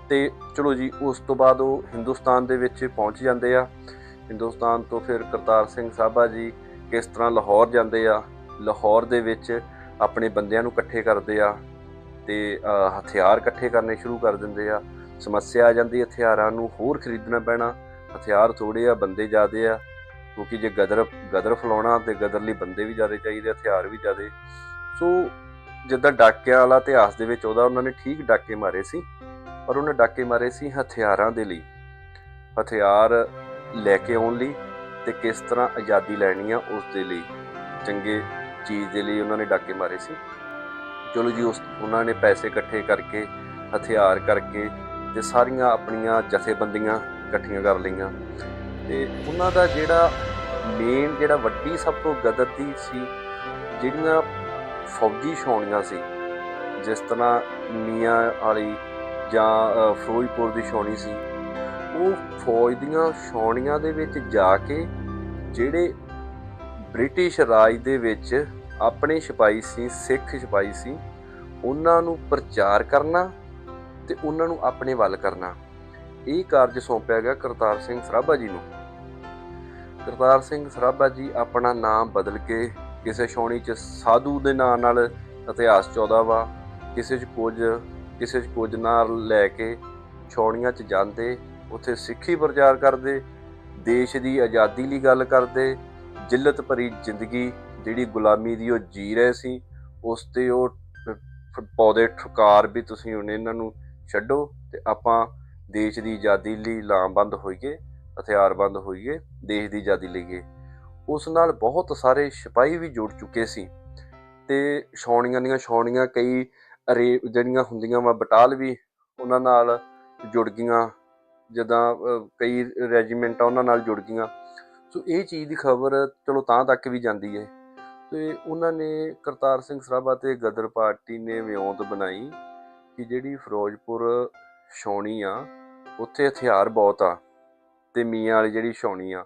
Speaker 1: ਤੇ ਚਲੋ ਜੀ, ਉਸ ਤੋਂ ਬਾਅਦ ਉਹ ਹਿੰਦੁਸਤਾਨ ਦੇ ਵਿੱਚ ਪਹੁੰਚ ਜਾਂਦੇ ਆ। ਹਿੰਦੁਸਤਾਨ ਤੋਂ ਫਿਰ ਕਰਤਾਰ ਸਿੰਘ ਸਾਹਬਾ ਜੀ ਕਿਸ ਤਰ੍ਹਾਂ ਲਾਹੌਰ ਜਾਂਦੇ ਆ, ਲਾਹੌਰ ਦੇ ਵਿੱਚ ਆਪਣੇ ਬੰਦਿਆਂ ਨੂੰ ਇਕੱਠੇ ਕਰਦੇ ਆ ਤੇ ਹਥਿਆਰ ਇਕੱਠੇ ਕਰਨੇ ਸ਼ੁਰੂ ਕਰ ਦਿੰਦੇ ਆ। ਸਮੱਸਿਆ ਆ ਜਾਂਦੀ ਹਥਿਆਰਾਂ ਨੂੰ ਹੋਰ ਖਰੀਦਣਾ ਪੈਣਾ। ਹਥਿਆਰ ਥੋੜੇ ਆ, ਬੰਦੇ ਜ਼ਿਆਦੇ ਆ, ਕਿਉਂਕਿ ਜੇ ਗਦਰ ਗਦਰ ਫਲਾਉਣਾ ਤੇ ਗਦਰ ਲਈ ਬੰਦੇ ਵੀ ਜ਼ਿਆਦਾ ਚਾਹੀਦੇ, ਹਥਿਆਰ ਵੀ ਜ਼ਿਆਦੇ। ਸੋ, ਜਿੱਦਾਂ ਡਾਕਿਆਂ ਵਾਲਾ ਇਤਿਹਾਸ ਦੇ ਵਿੱਚ ਉਹਦਾ, ਉਹਨਾਂ ਨੇ ਠੀਕ ਡਾਕੇ ਮਾਰੇ ਸੀ, ਪਰ ਉਹਨੇ ਡਾਕੇ ਮਾਰੇ ਸੀ ਹਥਿਆਰਾਂ ਦੇ ਲਈ। ਹਥਿਆਰ ਲੈ ਕੇ ਆਉਣ ਲਈ ਤੇ ਕਿਸ ਤਰ੍ਹਾਂ ਆਜ਼ਾਦੀ ਲੈਣੀ ਆ ਉਸ ਦੇ ਲਈ। ਚੰਗੇ ਚੀਜ਼ ਦੇ ਲਈ ਉਹਨਾਂ ਨੇ ਡਾਕੇ ਮਾਰੇ ਸੀ। ਚਲੋ ਜੀ, ਉਸ ਉਹਨਾਂ ਨੇ ਪੈਸੇ ਇਕੱਠੇ ਕਰਕੇ, ਹਥਿਆਰ ਕਰਕੇ ਤੇ ਸਾਰੀਆਂ ਆਪਣੀਆਂ ਜਥੇਬੰਦੀਆਂ ਇਕੱਠੀਆਂ ਕਰ ਲਈਆਂ। ਤੇ ਉਹਨਾਂ ਦਾ ਜਿਹੜਾ ਮੇਨ ਜਿਹੜਾ ਵੱਡੀ ਸਭ ਤੋਂ ਗਦਰਤੀ ਸੀ, ਜਿਹੜੀਆਂ ਫੌਜੀ ਛਾਉਣੀਆਂ ਸੀ, ਜਿਸ ਤਰ੍ਹਾਂ ਮੀਆਂ ਵਾਲੀ ਜਾਂ ਫਿਰੋਜ਼ਪੁਰ ਦੀ ਛਾਉਣੀ ਸੀ, ਉਹ ਫੌਜ ਦੀਆਂ ਛਾਉਣੀਆਂ ਦੇ ਵਿੱਚ ਜਾ ਕੇ ਜਿਹੜੇ ਬ੍ਰਿਟਿਸ਼ ਰਾਜ ਦੇ ਵਿੱਚ ਆਪਣੇ ਸਿਪਾਹੀ ਸੀ, ਸਿੱਖ ਸਿਪਾਹੀ ਸੀ। ਉਹਨਾਂ ਨੂੰ ਪ੍ਰਚਾਰ ਕਰਨਾ ਤੇ ਉਹਨਾਂ ਨੂੰ ਆਪਣੇ ਵੱਲ ਕਰਨਾ। ਇਹ ਕਾਰਜ ਸੌਂਪਿਆ ਗਿਆ ਕਰਤਾਰ ਸਿੰਘ ਸਰਾਭਾ ਜੀ ਨੂੰ। ਕਰਤਾਰ ਸਿੰਘ ਸਰਾਭਾ ਜੀ ਆਪਣਾ ਨਾਮ ਬਦਲ ਕੇ ਕਿਸੇ ਛਾਉਣੀ 'ਚ ਸਾਧੂ ਦੇ ਨਾਂ ਨਾਲ ਇਤਿਹਾਸ 14 ਵਾ, ਕਿਸੇ 'ਚ ਕੁਝ, ਕਿਸੇ 'ਚ ਕੁਝ ਨਾਲ ਲੈ ਕੇ ਛਾਉਣੀਆਂ 'ਚ ਜਾਂਦੇ, ਉੱਥੇ ਸਿੱਖੀ ਪ੍ਰਚਾਰ ਕਰਦੇ, ਦੇਸ਼ ਦੀ ਆਜ਼ਾਦੀ ਲਈ ਗੱਲ ਕਰਦੇ ਜਿੱਲਤ ਭਰੀ ਜ਼ਿੰਦਗੀ ਜਿਹੜੀ ਗੁਲਾਮੀ ਦੀ ਉਹ ਜੀ ਰਹੇ ਸੀ, ਉਸ ਤੇ ਉਹ ਪੌਦੇ ਠੁਕਾਰ ਵੀ ਤੁਸੀਂ ਹੁਣ ਇਹਨਾਂ ਨੂੰ ਛੱਡੋ ਤੇ ਆਪਾਂ ਦੇਸ਼ ਦੀ ਆਜ਼ਾਦੀ ਲਈ ਲਾਮਬੰਦ ਹੋਈਏ, ਹਥਿਆਰਬੰਦ ਹੋਈਏ, ਦੇਸ਼ ਦੀ ਆਜ਼ਾਦੀ ਲਈਏ ਉਸ ਨਾਲ ਬਹੁਤ ਸਾਰੇ ਸਿਪਾਹੀ ਵੀ ਜੁੜ ਚੁੱਕੇ ਸੀ ਤੇ ਛਾਉਣੀਆਂ ਦੀਆਂ ਛਾਉਣੀਆਂ ਕਈ ਅਰੇ, ਜਿਹੜੀਆਂ ਹੁੰਦੀਆਂ ਵਾ ਬਟਾਲ ਵੀ ਉਹਨਾਂ ਨਾਲ ਜੁੜ ਗਈਆਂ, ਜਿੱਦਾਂ ਕਈ ਰੈਜੀਮੈਂਟਾਂ ਉਹਨਾਂ ਨਾਲ ਜੁੜ ਗਈਆਂ। ਸੋ ਇਹ ਚੀਜ਼ ਦੀ ਖਬਰ ਚਲੋ ਤਾਂ ਤੱਕ ਵੀ ਜਾਂਦੀ ਹੈ ਤੇ ਉਹਨਾਂ ਨੇ ਕਰਤਾਰ ਸਿੰਘ ਸਰਾਭਾ ਤੇ ਗਦਰ ਪਾਰਟੀ ਨੇ ਵਿਉਂਤ ਬਣਾਈ ਕਿ ਜਿਹੜੀ ਫਿਰੋਜ਼ਪੁਰ ਛਾਉਣੀ ਆ, ਉੱਥੇ ਹਥਿਆਰ ਬਹੁਤ ਆ ਤੇ ਮੀਆਂ ਵਾਲੀ ਜਿਹੜੀ ਛਾਉਣੀ ਆ,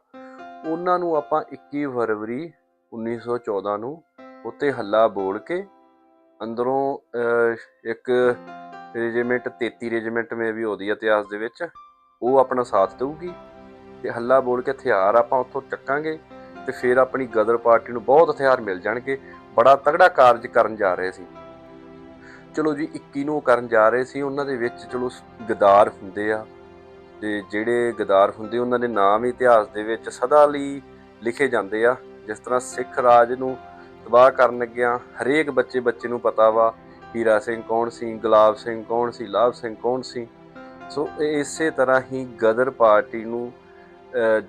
Speaker 1: ਉਹਨਾਂ ਨੂੰ ਆਪਾਂ 21 ਫਰਵਰੀ 1914 ਨੂੰ ਉੱਤੇ ਹੱਲਾ ਬੋਲ ਕੇ ਅੰਦਰੋਂ ਇੱਕ ਰੈਜੀਮੈਂਟ 33 ਰੈਜੀਮੈਂਟ ਮੇ ਵੀ ਉਹਦੀ ਇਤਿਹਾਸ ਦੇ ਵਿੱਚ ਉਹ ਆਪਣਾ ਸਾਥ ਦੇਊਗੀ। ਤੇ ਹੱਲਾ ਬੋਲ ਕੇ ਹਥਿਆਰ ਆਪਾਂ ਉੱਥੋਂ ਚੱਕਾਂਗੇ ਤੇ ਫਿਰ ਆਪਣੀ ਗਦਰ ਪਾਰਟੀ ਨੂੰ ਬਹੁਤ ਹਥਿਆਰ ਮਿਲ ਜਾਣਗੇ। ਬੜਾ ਤਗੜਾ ਕਾਰਜ ਕਰਨ ਜਾ ਰਹੇ ਸੀ। ਚਲੋ ਜੀ 21 ਨੂੰ ਉਹ ਕਰਨ ਜਾ ਰਹੇ ਸੀ। ਉਹਨਾਂ ਦੇ ਵਿੱਚ ਚਲੋ ਗਦਾਰ ਹੁੰਦੇ ਆ। ਤੇ ਜਿਹੜੇ ਗਦਾਰ ਹੁੰਦੇ, ਉਹਨਾਂ ਦੇ ਨਾਮ ਹੀ ਇਤਿਹਾਸ ਦੇ ਵਿੱਚ ਸਦਾ ਲਈ ਲਿਖੇ ਜਾਂਦੇ ਆ। ਜਿਸ ਤਰ੍ਹਾਂ ਸਿੱਖ ਰਾਜ ਨੂੰ ਤਬਾਹ ਕਰਨ ਲੱਗਿਆ ਹਰੇਕ ਬੱਚੇ ਬੱਚੇ ਨੂੰ ਪਤਾ ਵਾ ਹੀਰਾ ਸਿੰਘ ਕੌਣ ਸੀ, ਗੁਲਾਬ ਸਿੰਘ ਕੌਣ ਸੀ, ਲਾਭ ਸਿੰਘ ਕੌਣ ਸੀ। ਸੋ ਇਸੇ ਤਰ੍ਹਾਂ ਹੀ ਗਦਰ ਪਾਰਟੀ ਨੂੰ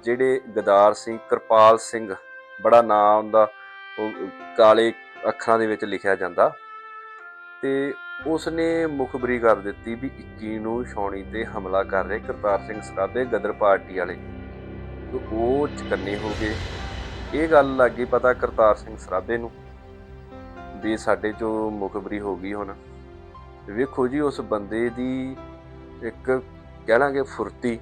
Speaker 1: ਜਿਹੜੇ ਗਦਾਰ ਸਿੰਘ, ਕਿਰਪਾਲ ਸਿੰਘ, ਬੜਾ ਨਾਮ ਉਹਦਾ ਕਾਲੇ ਅੱਖਰਾਂ ਦੇ ਵਿੱਚ ਲਿਖਿਆ ਜਾਂਦਾ। ਤੇ ਉਸ ਨੇ ਮੁਖਬਰੀ ਕਰ ਦਿੱਤੀ ਵੀ 21 ਨੂੰ ਛਾਉਣੀ ਤੇ ਹਮਲਾ ਕਰ ਰਹੇ ਕਰਤਾਰ ਸਿੰਘ ਸਰਾਭੇ ਗਦਰ ਪਾਰਟੀ ਵਾਲੇ। ਤੇ ਉਹ ਚਕੰਨੇ ਹੋ ਗਏ। ਇਹ ਗੱਲ ਲੱਗੀ ਪਤਾ ਕਰਤਾਰ ਸਿੰਘ ਸਰਾਭੇ ਨੂੰ ਵੀ ਸਾਡੇ ਚੋਂ ਮੁਖਬਰੀ ਹੋ ਗਈ ਹੁਣ। ਵੇਖੋ ਜੀ, ਉਸ ਬੰਦੇ ਦੀ ਇੱਕ ਕਹਿ ਲਾਂਗੇ ਫੁਰਤੀ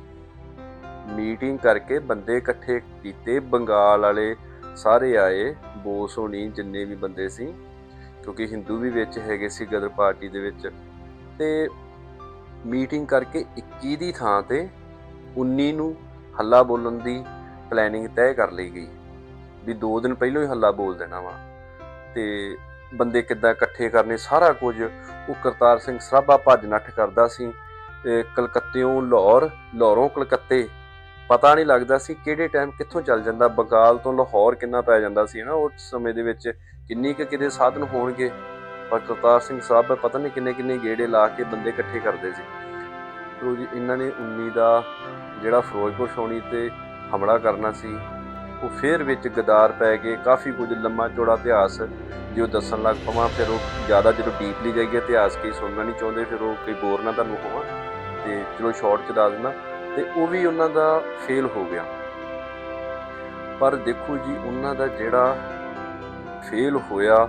Speaker 1: ਮੀਟਿੰਗ ਕਰਕੇ ਬੰਦੇ ਇਕੱਠੇ ਕੀਤੇ, ਬੰਗਾਲ ਵਾਲੇ ਸਾਰੇ ਆਏ, ਬੋਸ ਹੋਣੀ, ਜਿੰਨੇ ਵੀ ਬੰਦੇ ਸੀ, ਕਿਉਂਕਿ ਹਿੰਦੂ ਵੀ ਵਿੱਚ ਹੈਗੇ ਸੀ, ਗਦਰ ਪਾਰਟੀ ਦੇ ਵਿੱਚ, ਤੇ ਮੀਟਿੰਗ ਕਰਕੇ 21 ਦੀ ਥਾਂ ਤੇ 19 ਨੂੰ ਹੱਲਾ ਬੋਲਣ ਦੀ ਪਲੈਨਿੰਗ ਤੈਅ ਕਰ ਲਈ ਗਈ, ਵੀ 2 ਦਿਨ ਪਹਿਲਾਂ ਹੀ ਹੱਲਾ ਬੋਲ ਦੇਣਾ ਵਾ, ਤੇ ਬੰਦੇ ਕਿੱਦਾਂ ਇਕੱਠੇ ਕਰਨੇ, ਸਾਰਾ ਕੁਝ ਉਹ ਕਰਤਾਰ ਸਿੰਘ ਸਰਾਭਾ ਭੱਜ ਨੱਠ ਕਰਦਾ ਸੀ ਕਲਕੱਤਿਓਂ ਲਾਹੌਰ, ਲਾਹੌਰੋਂ ਕਲਕੱਤੇ ਪਤਾ ਨਹੀਂ ਲੱਗਦਾ ਸੀ ਕਿਹੜੇ ਟਾਈਮ ਕਿੱਥੋਂ ਚੱਲ ਜਾਂਦਾ। ਬੰਗਾਲ ਤੋਂ ਲਾਹੌਰ ਕਿੰਨਾ ਪੈ ਜਾਂਦਾ ਸੀ ਨਾ ਉਸ ਸਮੇਂ ਦੇ ਵਿੱਚ ਕਿੰਨੀ ਕੁ ਕਿਤੇ ਸਾਧਨ ਹੋਣਗੇ। ਪਰ ਕਰਤਾਰ ਸਿੰਘ ਸਾਹਿਬ ਪਤਾ ਨਹੀਂ ਕਿੰਨੇ ਕਿੰਨੇ ਗੇੜੇ ਲਾ ਕੇ ਬੰਦੇ ਇਕੱਠੇ ਕਰਦੇ ਸੀ। ਤੋ ਜੀ, ਇਹਨਾਂ ਨੇ 19 ਦਾ ਜਿਹੜਾ ਫਿਰੋਜ਼ਪੁਰ ਛਾਉਣੀ ਤੇ ਹਮਲਾ ਕਰਨਾ ਸੀ, ਉਹ ਫੇਰ ਵਿੱਚ ਗਦਾਰ ਪੈ ਗਏ। ਕਾਫੀ ਕੁਝ ਲੰਮਾ ਚੌੜਾ ਇਤਿਹਾਸ ਜੋ ਦੱਸਣ ਲੱਗ ਪਵਾਂ, ਫਿਰ ਉਹ ਜ਼ਿਆਦਾ ਜਦੋਂ ਡੀਪਲੀ ਜਾਈਏ ਇਤਿਹਾਸ ਕੀ ਸੁਣਨਾ ਨਹੀਂ ਚਾਹੁੰਦੇ, ਫਿਰ ਉਹ ਕੋਈ ਬੋਰ ਨਾ ਤੁਹਾਨੂੰ ਹੋਵਾਂ। ਤੇ ਚਲੋ ਸ਼ਾਰਟ ਚ ਦੱਸ ਦਿੰਦਾ। ਤੇ ਉਹ ਵੀ ਉਹਨਾਂ ਦਾ ਫੇਲ ਹੋ ਗਿਆ। ਪਰ ਦੇਖੋ ਜੀ, ਉਹਨਾਂ ਦਾ ਜਿਹੜਾ ਫੇਲ ਹੋਇਆ,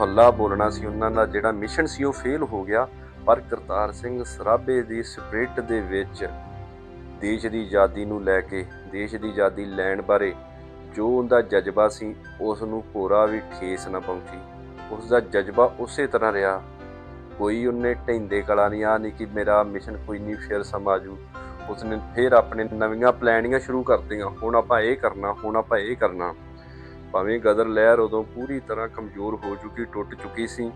Speaker 1: ਹੱਲਾ ਬੋਲਣਾ ਸੀ ਉਹਨਾਂ ਦਾ, ਜਿਹੜਾ ਮਿਸ਼ਨ ਸੀ ਉਹ ਫੇਲ ਹੋ ਗਿਆ। ਪਰ ਕਰਤਾਰ ਸਿੰਘ ਸਰਾਭੇ ਦੀ ਸਪਿਰਿਟ ਦੇ ਵਿੱਚ ਦੇਸ਼ ਦੀ ਆਜ਼ਾਦੀ ਨੂੰ ਲੈ ਕੇ, ਦੇਸ਼ ਦੀ ਆਜ਼ਾਦੀ ਲੈਣ ਬਾਰੇ ਜੋ ਉਹਦਾ ਜਜ਼ਬਾ ਸੀ ਉਸ ਨੂੰ ਪੂਰਾ ਵੀ ਠੇਸ ਨਾ ਪਹੁੰਚੀ। ਉਸ ਦਾ ਜਜ਼ਬਾ ਉਸੇ ਤਰ੍ਹਾਂ ਰਿਹਾ। ਕੋਈ ਉਹਨੇ ਢੈਂਦੇ ਕਲਾ ਨਹੀਂ ਆ ਨਹੀਂ ਕਿ ਮੇਰਾ ਮਿਸ਼ਨ ਕੋਈ ਨਹੀਂ, ਫਿਰ ਸਮਾਜੂ ਉਸਨੇ ਫਿਰ ਆਪਣੇ ਨਵੀਆਂ ਪਲੈਨਿੰਗਾਂ ਸ਼ੁਰੂ ਕਰਤੀਆਂ। ਹੁਣ ਆਪਾਂ ਇਹ ਕਰਨਾ, ਹੁਣ ਆਪਾਂ ਇਹ ਕਰਨਾ। ਭਾਵੇਂ ਗਦਰ ਲਹਿਰ ਉਦੋਂ ਪੂਰੀ ਤਰ੍ਹਾਂ ਕਮਜ਼ੋਰ ਹੋ ਚੁੱਕੀ, ਟੁੱਟ ਚੁੱਕੀ ਸੀ,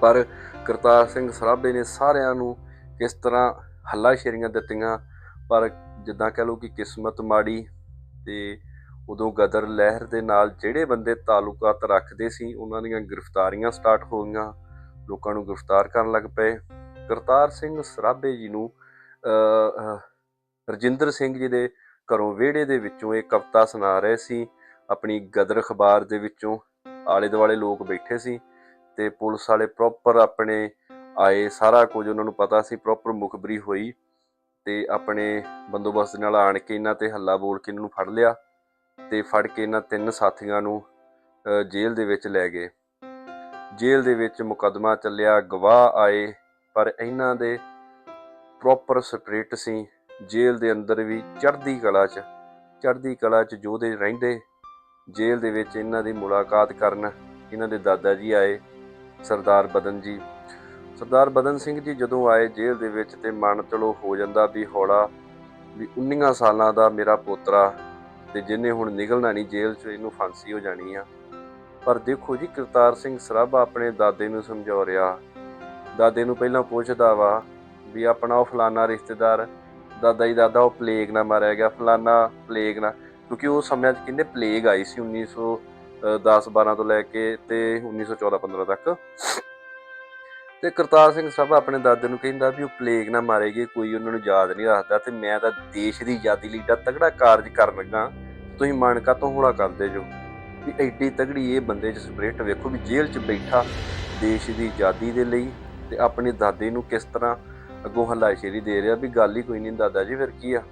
Speaker 1: ਪਰ ਕਰਤਾਰ ਸਿੰਘ ਸਰਾਭੇ ਨੇ ਸਾਰਿਆਂ ਨੂੰ ਕਿਸ ਤਰ੍ਹਾਂ ਹੱਲਾਸ਼ੇਰੀਆਂ ਦਿੱਤੀਆਂ, ਪਰ ਜਿੱਦਾਂ ਕਹ ਲਓ ਕਿ ਕਿਸਮਤ ਮਾੜੀ ਤੇ ਉਦੋਂ ਗਦਰ ਲਹਿਰ ਦੇ ਨਾਲ ਜਿਹੜੇ ਬੰਦੇ ਤਾਲੁਕਾਤ ਰੱਖਦੇ ਸੀ, ਉਹਨਾਂ ਦੀਆਂ ਗ੍ਰਿਫਤਾਰੀਆਂ ਸਟਾਰਟ ਹੋ ਗਈਆਂ। ਲੋਕਾਂ ਨੂੰ ਗ੍ਰਿਫਤਾਰ ਕਰਨ ਲੱਗ ਪਏ। ਕਰਤਾਰ ਸਿੰਘ ਸਰਾਭੇ ਜੀ ਨੂੰ ਰਜਿੰਦਰ ਸਿੰਘ ਜੀ ਦੇ ਘਰੋਂ ਵਿਹੜੇ ਦੇ ਵਿੱਚੋਂ ਇਹ ਕਵਿਤਾ ਸੁਣਾ ਰਹੇ ਸੀ। ਆਪਣੀ ਗਦਰ ਅਖਬਾਰ ਦੇ ਵਿੱਚੋਂ ਆਲੇ ਦੁਆਲੇ ਲੋਕ ਬੈਠੇ ਸੀ ਤੇ ਪੁਲਿਸ ਵਾਲੇ ਪ੍ਰੋਪਰ ਆਪਣੇ ਆਏ ਸਾਰਾ ਕੁਝ ਉਹਨਾਂ ਨੂੰ ਪਤਾ ਸੀ ਪ੍ਰੋਪਰ ਮੁਖਬਰੀ ਹੋਈ ਤੇ ਆਪਣੇ ਬੰਦੋਬਸਤ ਨਾਲ ਆਣ ਕੇ ਇਹਨਾਂ ਤੇ ਹੱਲਾ ਬੋਲ ਕੇ ਇਹਨਾਂ ਨੂੰ ਫੜ ਲਿਆ ਤੇ ਫੜ ਕੇ ਇਹਨਾਂ ਤਿੰਨ ਸਾਥੀਆਂ ਨੂੰ ਅਹ, ਜੇਲ੍ਹ ਦੇ ਵਿੱਚ ਲੈ ਗਏ। ਜੇਲ੍ਹ ਦੇ ਵਿੱਚ ਮੁਕੱਦਮਾ ਚੱਲਿਆ ਗਵਾਹ ਆਏ ਪਰ ਇਹਨਾਂ ਦੇ ਪ੍ਰੋਪਰ ਸਪਿਰਿਟ ਸੀ। ਜੇਲ੍ਹ ਦੇ ਅੰਦਰ ਵੀ ਚੜ੍ਹਦੀ ਕਲਾ 'ਚ, ਚੜ੍ਹਦੀ ਕਲਾ 'ਚ ਜੋਧੇ ਰਹਿੰਦੇ। ਜੇਲ੍ਹ ਦੇ ਵਿੱਚ ਇਹਨਾਂ ਦੀ ਮੁਲਾਕਾਤ ਕਰਨ ਇਹਨਾਂ ਦੇ ਦਾਦਾ ਜੀ ਆਏ, ਸਰਦਾਰ ਬਦਨ ਜੀ। ਸਰਦਾਰ ਬਦਨ ਸਿੰਘ ਜੀ ਜਦੋਂ ਆਏ ਜੇਲ੍ਹ ਦੇ ਵਿੱਚ ਤੇ ਮਨ ਚਲੋ ਹੋ ਜਾਂਦਾ ਵੀ ਹੌਲਾ, ਵੀ 19 ਸਾਲਾਂ ਦਾ ਮੇਰਾ ਪੋਤਰਾ ਤੇ ਜਿਹਨੇ ਹੁਣ ਨਿਕਲਣਾ ਨਹੀਂ ਜੇਲ੍ਹ 'ਚ, ਇਹਨੂੰ ਫਾਂਸੀ ਹੋ ਜਾਣੀ ਆ। ਪਰ ਦੇਖੋ ਜੀ, ਕਰਤਾਰ ਸਿੰਘ ਸਰਾਭਾ ਆਪਣੇ ਦਾਦੇ ਨੂੰ ਸਮਝਾ ਰਿਹਾ। ਦਾਦੇ ਨੂੰ ਪਹਿਲਾਂ ਪੁੱਛਦਾ ਵਾ ਵੀ ਆਪਣਾ ਉਹ ਫਲਾਨਾ ਰਿਸ਼ਤੇਦਾਰ, ਦਾਦਾ ਜੀ, ਦਾਦਾ ਉਹ ਪਲੇਗ ਨਾਲ ਮਾਰਿਆ ਗਿਆ, ਫਲਾਨਾ ਪਲੇਗ ਨਾਲ ਕਿਉਂਕਿ ਉਹ ਸਮਿਆਂ 'ਚ ਕਿੰਨੇ ਪਲੇਗ ਆਈ ਸੀ 1910 12 ਤੋਂ ਲੈ ਕੇ ਤੇ 1914 15 ਤੱਕ। ਤੇ ਕਰਤਾਰ ਸਿੰਘ ਸਭ ਆਪਣੇ ਦਾਦੇ ਨੂੰ ਕਹਿੰਦਾ ਵੀ ਉਹ ਪਲੇਗ ਨਾ ਮਾਰੇਗੀ ਕੋਈ ਉਹਨਾਂ ਨੂੰ ਯਾਦ ਨਹੀਂ ਰੱਖਦਾ ਤੇ ਮੈਂ ਤਾਂ ਦੇਸ਼ ਦੀ ਆਜ਼ਾਦੀ ਲਈ ਏਡਾ ਤਗੜਾ ਕਾਰਜ ਕਰਨ ਲੱਗਾ। ਤੁਸੀਂ ਮਨ ਤੋਂ ਹੋਣਾ ਕਰਦੇ ਜੋ। ਵੀ ਐਡੀ ਤਗੜੀ ਇਹ ਬੰਦੇ 'ਚ ਸਪਿਰਿਟ ਵੇਖੋ ਵੀ ਜੇਲ੍ਹ 'ਚ ਬੈਠਾ ਦੇਸ਼ ਦੀ ਆਜ਼ਾਦੀ ਦੇ ਲਈ ਤੇ ਆਪਣੇ ਦਾਦੇ ਨੂੰ ਕਿਸ ਤਰ੍ਹਾਂ ਅੱਗੋਂ ਹੱਲਾਸ਼ੇਰੀ ਦੇ ਰਿਹਾ ਵੀ ਗੱਲ ਹੀ ਕੋਈ ਨਹੀਂ ਦਾਦਾ ਜੀ, ਫਿਰ ਕੀ ਆ?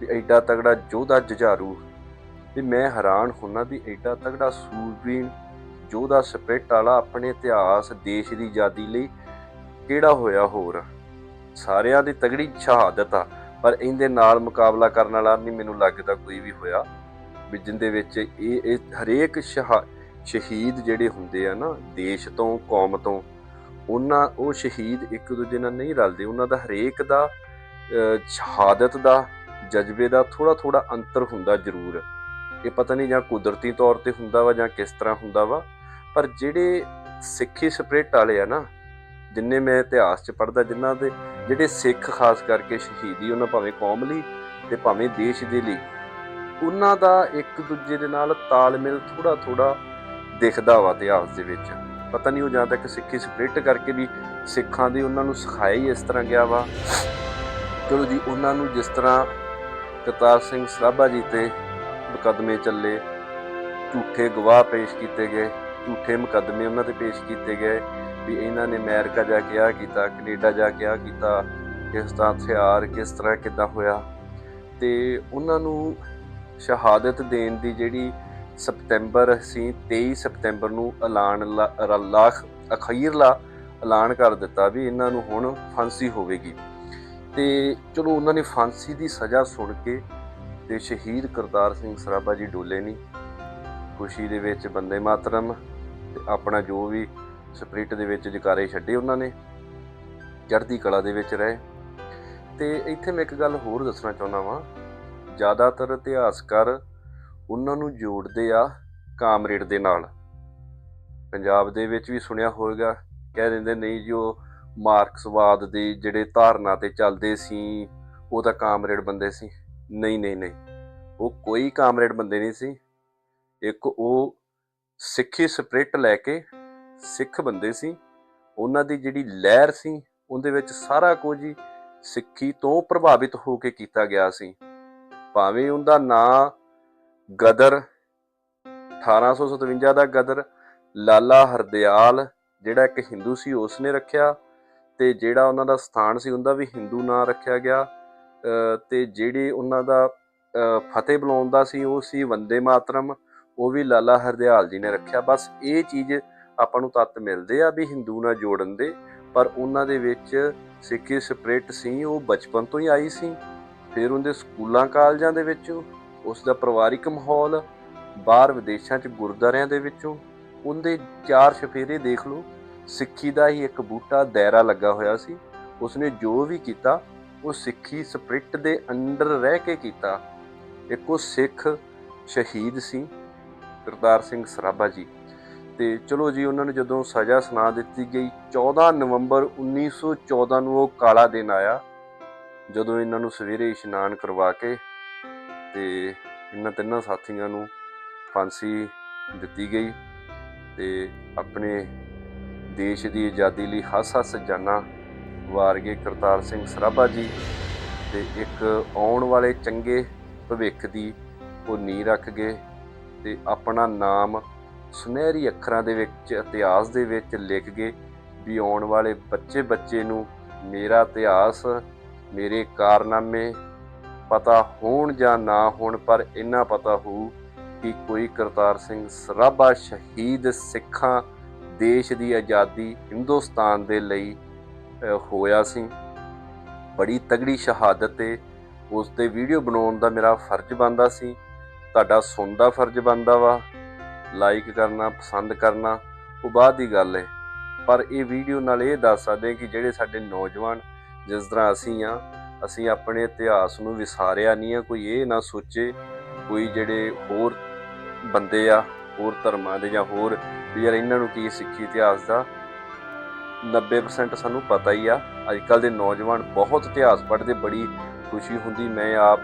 Speaker 1: ਵੀ ਐਡਾ ਤਗੜਾ ਯੋਧਾ ਜੁਝਾਰੂ, ਵੀ ਮੈਂ ਹੈਰਾਨ ਹੁੰਨਾ ਵੀ ਐਡਾ ਤਗੜਾ ਸੂਰਬੀਨ ਯੋਧਾ ਸਪਿਰਿਟ ਵਾਲਾ ਆਪਣੇ ਇਤਿਹਾਸ, ਦੇਸ਼ ਦੀ ਆਜ਼ਾਦੀ ਲਈ ਕਿਹੜਾ ਹੋਇਆ ਹੋਰ? ਸਾਰਿਆਂ ਦੀ ਤਗੜੀ ਸ਼ਹਾਦਤ ਆ, ਪਰ ਇਹਦੇ ਨਾਲ ਮੁਕਾਬਲਾ ਕਰਨ ਵਾਲਾ ਨਹੀਂ ਮੈਨੂੰ ਲੱਗਦਾ ਕੋਈ ਵੀ ਹੋਇਆ। ਵੀ ਜਿੰਦੇ ਵਿੱਚ ਇਹ ਇਹ ਹਰੇਕ ਸ਼ਹਾ- ਸ਼ਹੀਦ ਜਿਹੜੇ ਹੁੰਦੇ ਆ ਨਾ, ਦੇਸ਼ ਤੋਂ, ਕੌਮ ਤੋਂ ਉਹਨਾਂ, ਉਹ ਸ਼ਹੀਦ ਇੱਕ ਦੂਜੇ ਨਾਲ ਨਹੀਂ ਰਲਦੇ। ਉਹਨਾਂ ਦਾ ਹਰੇਕ ਦਾ ਸ਼ਹਾਦਤ ਦਾ, ਜਜ਼ਬੇ ਦਾ ਥੋੜਾ ਥੋੜਾ ਅੰਤਰ ਹੁੰਦਾ ਜ਼ਰੂਰ। ਇਹ ਪਤਾ ਨਹੀਂ ਜਾਂ ਕੁਦਰਤੀ ਤੌਰ ਤੇ ਹੁੰਦਾ ਵਾ ਜਾਂ ਕਿਸ ਤਰ੍ਹਾਂ ਹੁੰਦਾ ਵਾ, ਪਰ ਜਿਹੜੇ ਸਿੱਖੀ ਸਪਿਰਿਟ ਵਾਲੇ ਆ ਨਾ, ਜਿੰਨੇ ਮੈਂ ਇਤਿਹਾਸ 'ਚ ਪੜ੍ਹਦਾ, ਜਿਨ੍ਹਾਂ ਦੇ, ਜਿਹੜੇ ਸਿੱਖ ਖਾਸ ਕਰਕੇ ਸ਼ਹੀਦੀ ਉਹਨਾਂ ਭਾਵੇਂ ਕੌਮ ਲਈ ਤੇ ਭਾਵੇਂ ਦੇਸ਼ ਦੇ ਲਈ, ਉਹਨਾਂ ਦਾ ਇੱਕ ਦੂਜੇ ਦੇ ਨਾਲ ਤਾਲਮੇਲ ਥੋੜਾ ਥੋੜਾ ਦਿਖਦਾ ਵਾ ਇਤਿਹਾਸ ਦੇ ਵਿੱਚ। ਪਤਾ ਨਹੀਂ ਉਹ ਜਾਂ ਤੱਕ ਸਿੱਖੀ ਸਪਿਰਿਟ ਕਰਕੇ ਵੀ ਸਿੱਖਾਂ ਦੀ ਉਹਨਾਂ ਨੂੰ ਸਿਖਾਇਆ ਹੀ ਇਸ ਤਰ੍ਹਾਂ ਗਿਆ ਵਾ। ਚਲੋ ਜੀ, ਉਹਨਾਂ ਨੂੰ ਜਿਸ ਤਰ੍ਹਾਂ ਕਰਤਾਰ ਸਿੰਘ ਸਰਾਭਾ ਜੀ ਤੇ ਮੁਕੱਦਮੇ ਚੱਲੇ, ਝੂਠੇ ਗਵਾਹ ਪੇਸ਼ ਕੀਤੇ ਗਏ, ਝੂਠੇ ਮੁਕੱਦਮੇ ਉਹਨਾਂ ਤੇ ਪੇਸ਼ ਕੀਤੇ ਗਏ ਵੀ ਇਹਨਾਂ ਨੇ ਅਮਰੀਕਾ ਜਾ ਕੇ ਆ ਕੀਤਾ, ਕੈਨੇਡਾ ਜਾ ਕੇ ਆ ਕੀਤਾ, ਕਿਸ ਤਰ੍ਹਾਂ ਹਥਿਆਰ, ਕਿਸ ਤਰ੍ਹਾਂ ਕਿੱਦਾਂ ਹੋਇਆ। ਤੇ ਉਹਨਾਂ ਨੂੰ ਸ਼ਹਾਦਤ ਦੇਣ ਦੀ ਜਿਹੜੀ ਸਪਟੈਂਬਰ ਅਸੀਂ 23 ਸਪਟੈਂਬਰ ਨੂੰ ਐਲਾਨ ਲਾ- ਲਾਖ ਅਖੀਰਲਾ ਐਲਾਨ ਕਰ ਦਿੱਤਾ ਵੀ ਇਹਨਾਂ ਨੂੰ ਹੁਣ ਫਾਂਸੀ ਹੋਵੇਗੀ। ਤੇ ਚਲੋ ਉਹਨਾਂ ਨੇ ਫਾਂਸੀ ਦੀ ਸਜ਼ਾ ਸੁਣ ਕੇ ਤੇ ਸ਼ਹੀਦ ਕਰਤਾਰ ਸਿੰਘ ਸਰਾਭਾ ਜੀ ਡੋਲੇ ਨਹੀਂ ਖੁਸ਼ੀ ਦੇ ਵਿੱਚ ਬੰਦੇ ਮਾਤਰਮ ਤੇ ਆਪਣਾ ਜੋ ਵੀ ਸਪਿਰਿਟ ਦੇ ਵਿੱਚ ਜਕਾਰੇ ਛੱਡੇ ਉਹਨਾਂ ਨੇ, ਚੜ੍ਹਦੀ ਕਲਾ ਦੇ ਵਿੱਚ ਰਹੇ। ਤੇ ਇੱਥੇ ਮੈਂ ਇੱਕ ਗੱਲ ਹੋਰ ਦੱਸਣਾ ਚਾਹੁੰਦਾ ਵਾਂ, ਜ਼ਿਆਦਾਤਰ ਇਤਿਹਾਸਕਾਰ ਉਹਨਾਂ ਨੂੰ ਜੋੜਦੇ ਆ ਕਾਮਰੇਡ ਦੇ ਨਾਲ। ਪੰਜਾਬ ਦੇ ਵਿੱਚ ਵੀ ਸੁਣਿਆ ਹੋਵੇਗਾ, ਕਹਿ ਦਿੰਦੇ ਨਹੀਂ ਜੀ ਉਹ ਮਾਰਕਸਵਾਦ ਦੇ ਜਿਹੜੇ ਧਾਰਨਾ ਤੇ ਚੱਲਦੇ ਸੀ, ਉਹ ਤਾਂ ਕਾਮਰੇਡ ਬੰਦੇ ਸੀ। ਨਹੀਂ ਨਹੀਂ ਨਹੀਂ, ਉਹ ਕੋਈ ਕਾਮਰੇਡ ਬੰਦੇ ਨਹੀਂ ਸੀ। ਇੱਕ ਉਹ ਸਿੱਖੀ ਸਪਿਰਿਟ ਲੈ ਕੇ ਸਿੱਖ ਬੰਦੇ ਸੀ। ਉਹਨਾਂ ਦੀ ਜਿਹੜੀ ਲਹਿਰ ਸੀ, ਉਹਦੇ ਵਿੱਚ ਸਾਰਾ ਕੁਝ ਹੀ ਸਿੱਖੀ ਤੋਂ ਪ੍ਰਭਾਵਿਤ ਹੋ ਕੇ ਕੀਤਾ ਗਿਆ ਸੀ। ਭਾਵੇਂ ਉਹਦਾ ਨਾਂ ਗਦਰ 1857 ਦਾ ਗਦਰ, ਲਾਲਾ ਹਰਦਿਆਲ, ਜਿਹੜਾ ਇੱਕ ਹਿੰਦੂ ਸੀ ਉਸ ਨੇ ਰੱਖਿਆ ਤੇ ਜਿਹੜਾ ਉਹਨਾਂ ਦਾ ਸਥਾਨ ਸੀ, ਉਹਦਾ ਵੀ ਹਿੰਦੂ ਨਾਂ ਰੱਖਿਆ ਗਿਆ। ਅਹ ਤੇ ਜਿਹੜੇ ਉਹਨਾਂ ਦਾ, ਅਹ ਫਤਿਹ ਬੁਲਾਉਂਦਾ ਸੀ, ਉਹ ਸੀ ਵੰਦੇ ਮਾਤਰਮ, ਉਹ ਵੀ ਲਾਲਾ ਹਰਦਿਆਲ ਜੀ ਨੇ ਰੱਖਿਆ। ਬਸ ਇਹ ਚੀਜ਼ ਆਪਾਂ ਨੂੰ ਤੱਤ ਮਿਲਦੇ ਆ ਵੀ ਹਿੰਦੂ ਨਾਲ ਜੋੜਨ ਦੇ, ਪਰ ਉਹਨਾਂ ਦੇ ਵਿੱਚ ਸਿੱਖੀ ਸਪਿਰਿਟ ਸੀ, ਉਹ ਬਚਪਨ ਤੋਂ ਹੀ ਆਈ ਸੀ। ਫਿਰ ਉਹਦੇ ਸਕੂਲਾਂ ਕਾਲਜਾਂ ਦੇ ਵਿੱਚ ਉਸ ਦਾ ਪਰਿਵਾਰਿਕ ਮਾਹੌਲ ਬਾਹਰ ਵਿਦੇਸ਼ਾਂ 'ਚ ਗੁਰਦੁਆਰਿਆਂ ਦੇ ਵਿੱਚੋਂ, ਉਹਦੇ ਚਾਰ ਸ਼ਫੇਰੇ ਦੇਖ ਲਓ, ਸਿੱਖੀ ਦਾ ਹੀ ਇੱਕ ਬੂਟਾ ਦਾਇਰਾ ਲੱਗਾ ਹੋਇਆ ਸੀ। ਉਸਨੇ ਜੋ ਵੀ ਕੀਤਾ, ਉਹ ਸਿੱਖੀ ਸਪਿਰਿਟ ਦੇ ਅੰਡਰ ਰਹਿ ਕੇ ਕੀਤਾ। ਇੱਕ ਉਹ ਸਿੱਖ ਸ਼ਹੀਦ ਸੀ, ਕਰਤਾਰ ਸਿੰਘ ਸਰਾਭਾ ਜੀ। ਤੇ ਚਲੋ ਜੀ, ਉਹਨਾਂ ਨੂੰ ਜਦੋਂ ਸਜ਼ਾ ਸੁਣਾ ਦਿੱਤੀ ਗਈ 14 ਨਵੰਬਰ 1914 ਨੂੰ ਉਹ ਕਾਲਾ ਦਿਨ ਆਇਆ, ਜਦੋਂ ਇਹਨਾਂ ਨੂੰ ਸਵੇਰੇ ਇਸ਼ਨਾਨ ਕਰਵਾ ਕੇ ਤੇ ਇਹਨਾਂ ਤਿੰਨਾਂ ਸਾਥੀਆਂ ਨੂੰ ਫਾਂਸੀ ਦਿੱਤੀ ਗਈ ਤੇ ਆਪਣੇ ਦੇਸ਼ ਦੀ ਆਜ਼ਾਦੀ ਲਈ ਹੱਸ-ਹੱਸ ਜਾਨਾਂ ਵਾਰ ਗਏ ਕਰਤਾਰ ਸਿੰਘ ਸਰਾਭਾ ਜੀ ਤੇ ਇੱਕ ਆਉਣ ਵਾਲੇ ਚੰਗੇ ਭਵਿੱਖ ਦੀ ਉਹ ਨੀਂਹ ਰੱਖ ਗਏ ਤੇ ਆਪਣਾ ਨਾਮ ਸੁਨਹਿਰੀ ਅੱਖਰਾਂ ਦੇ ਵਿੱਚ, ਇਤਿਹਾਸ ਦੇ ਵਿੱਚ ਲਿਖ ਗਏ ਵੀ ਆਉਣ ਵਾਲੇ ਬੱਚੇ ਬੱਚੇ ਨੂੰ ਮੇਰਾ ਇਤਿਹਾਸ, ਮੇਰੇ ਕਾਰਨਾਮੇ ਪਤਾ ਹੋਣ ਜਾਂ ਨਾ ਹੋਣ, ਪਰ ਇੰਨਾ ਪਤਾ ਹੋਊ ਕਿ ਕੋਈ ਕਰਤਾਰ ਸਿੰਘ ਸਰਾਭਾ ਸ਼ਹੀਦ ਸਿੱਖਾਂ ਦੇਸ਼ ਦੀ ਆਜ਼ਾਦੀ ਹਿੰਦੁਸਤਾਨ ਦੇ ਲਈ ਹੋਇਆ ਸੀ। ਬੜੀ ਤਗੜੀ ਸ਼ਹਾਦਤ ਤੇ ਉਸ ਤੇ ਵੀਡੀਓ ਬਣਾਉਣ ਦਾ ਮੇਰਾ ਫਰਜ਼ ਬਣਦਾ ਸੀ। ਤੁਹਾਡਾ ਸੁਣਦਾ ਫਰਜ਼ ਬਣਦਾ ਵਾ। ਲਾਈਕ ਕਰਨਾ, ਪਸੰਦ ਕਰਨਾ, ਉਹ ਬਾਅਦ ਦੀ ਗੱਲ ਹੈ ਪਰ ਇਹ ਵੀਡੀਓ ਨਾਲ ਇਹ ਦੱਸ ਸਕਦੇ ਕਿ ਜਿਹੜੇ ਸਾਡੇ ਨੌਜਵਾਨ, ਜਿਸ ਤਰ੍ਹਾਂ ਅਸੀਂ ਆ ਅਸੀਂ ਆਪਣੇ ਇਤਿਹਾਸ ਨੂੰ ਵਿਸਾਰਿਆ ਨਹੀਂ ਹੈ ਕੋਈ ਇਹ ਨਾ ਸੋਚੇ ਕੋਈ ਜਿਹੜੇ ਹੋਰ ਬੰਦੇ ਆ, ਹੋਰ ਧਰਮਾਂ ਦੇ ਜਾਂ ਹੋਰ ਵੀ ਯਾਰ ਇਹਨਾਂ ਨੂੰ ਕੀ ਸਿੱਖੀ ਇਤਿਹਾਸ ਦਾ? 90% ਸਾਨੂੰ ਪਤਾ ਹੀ ਆ। ਅੱਜ ਕੱਲ ਦੇ ਨੌਜਵਾਨ ਬਹੁਤ ਇਤਿਹਾਸ ਪੜ੍ਹਦੇ, ਬੜੀ ਖੁਸ਼ੀ ਹੁੰਦੀ। ਮੈਂ ਆਪ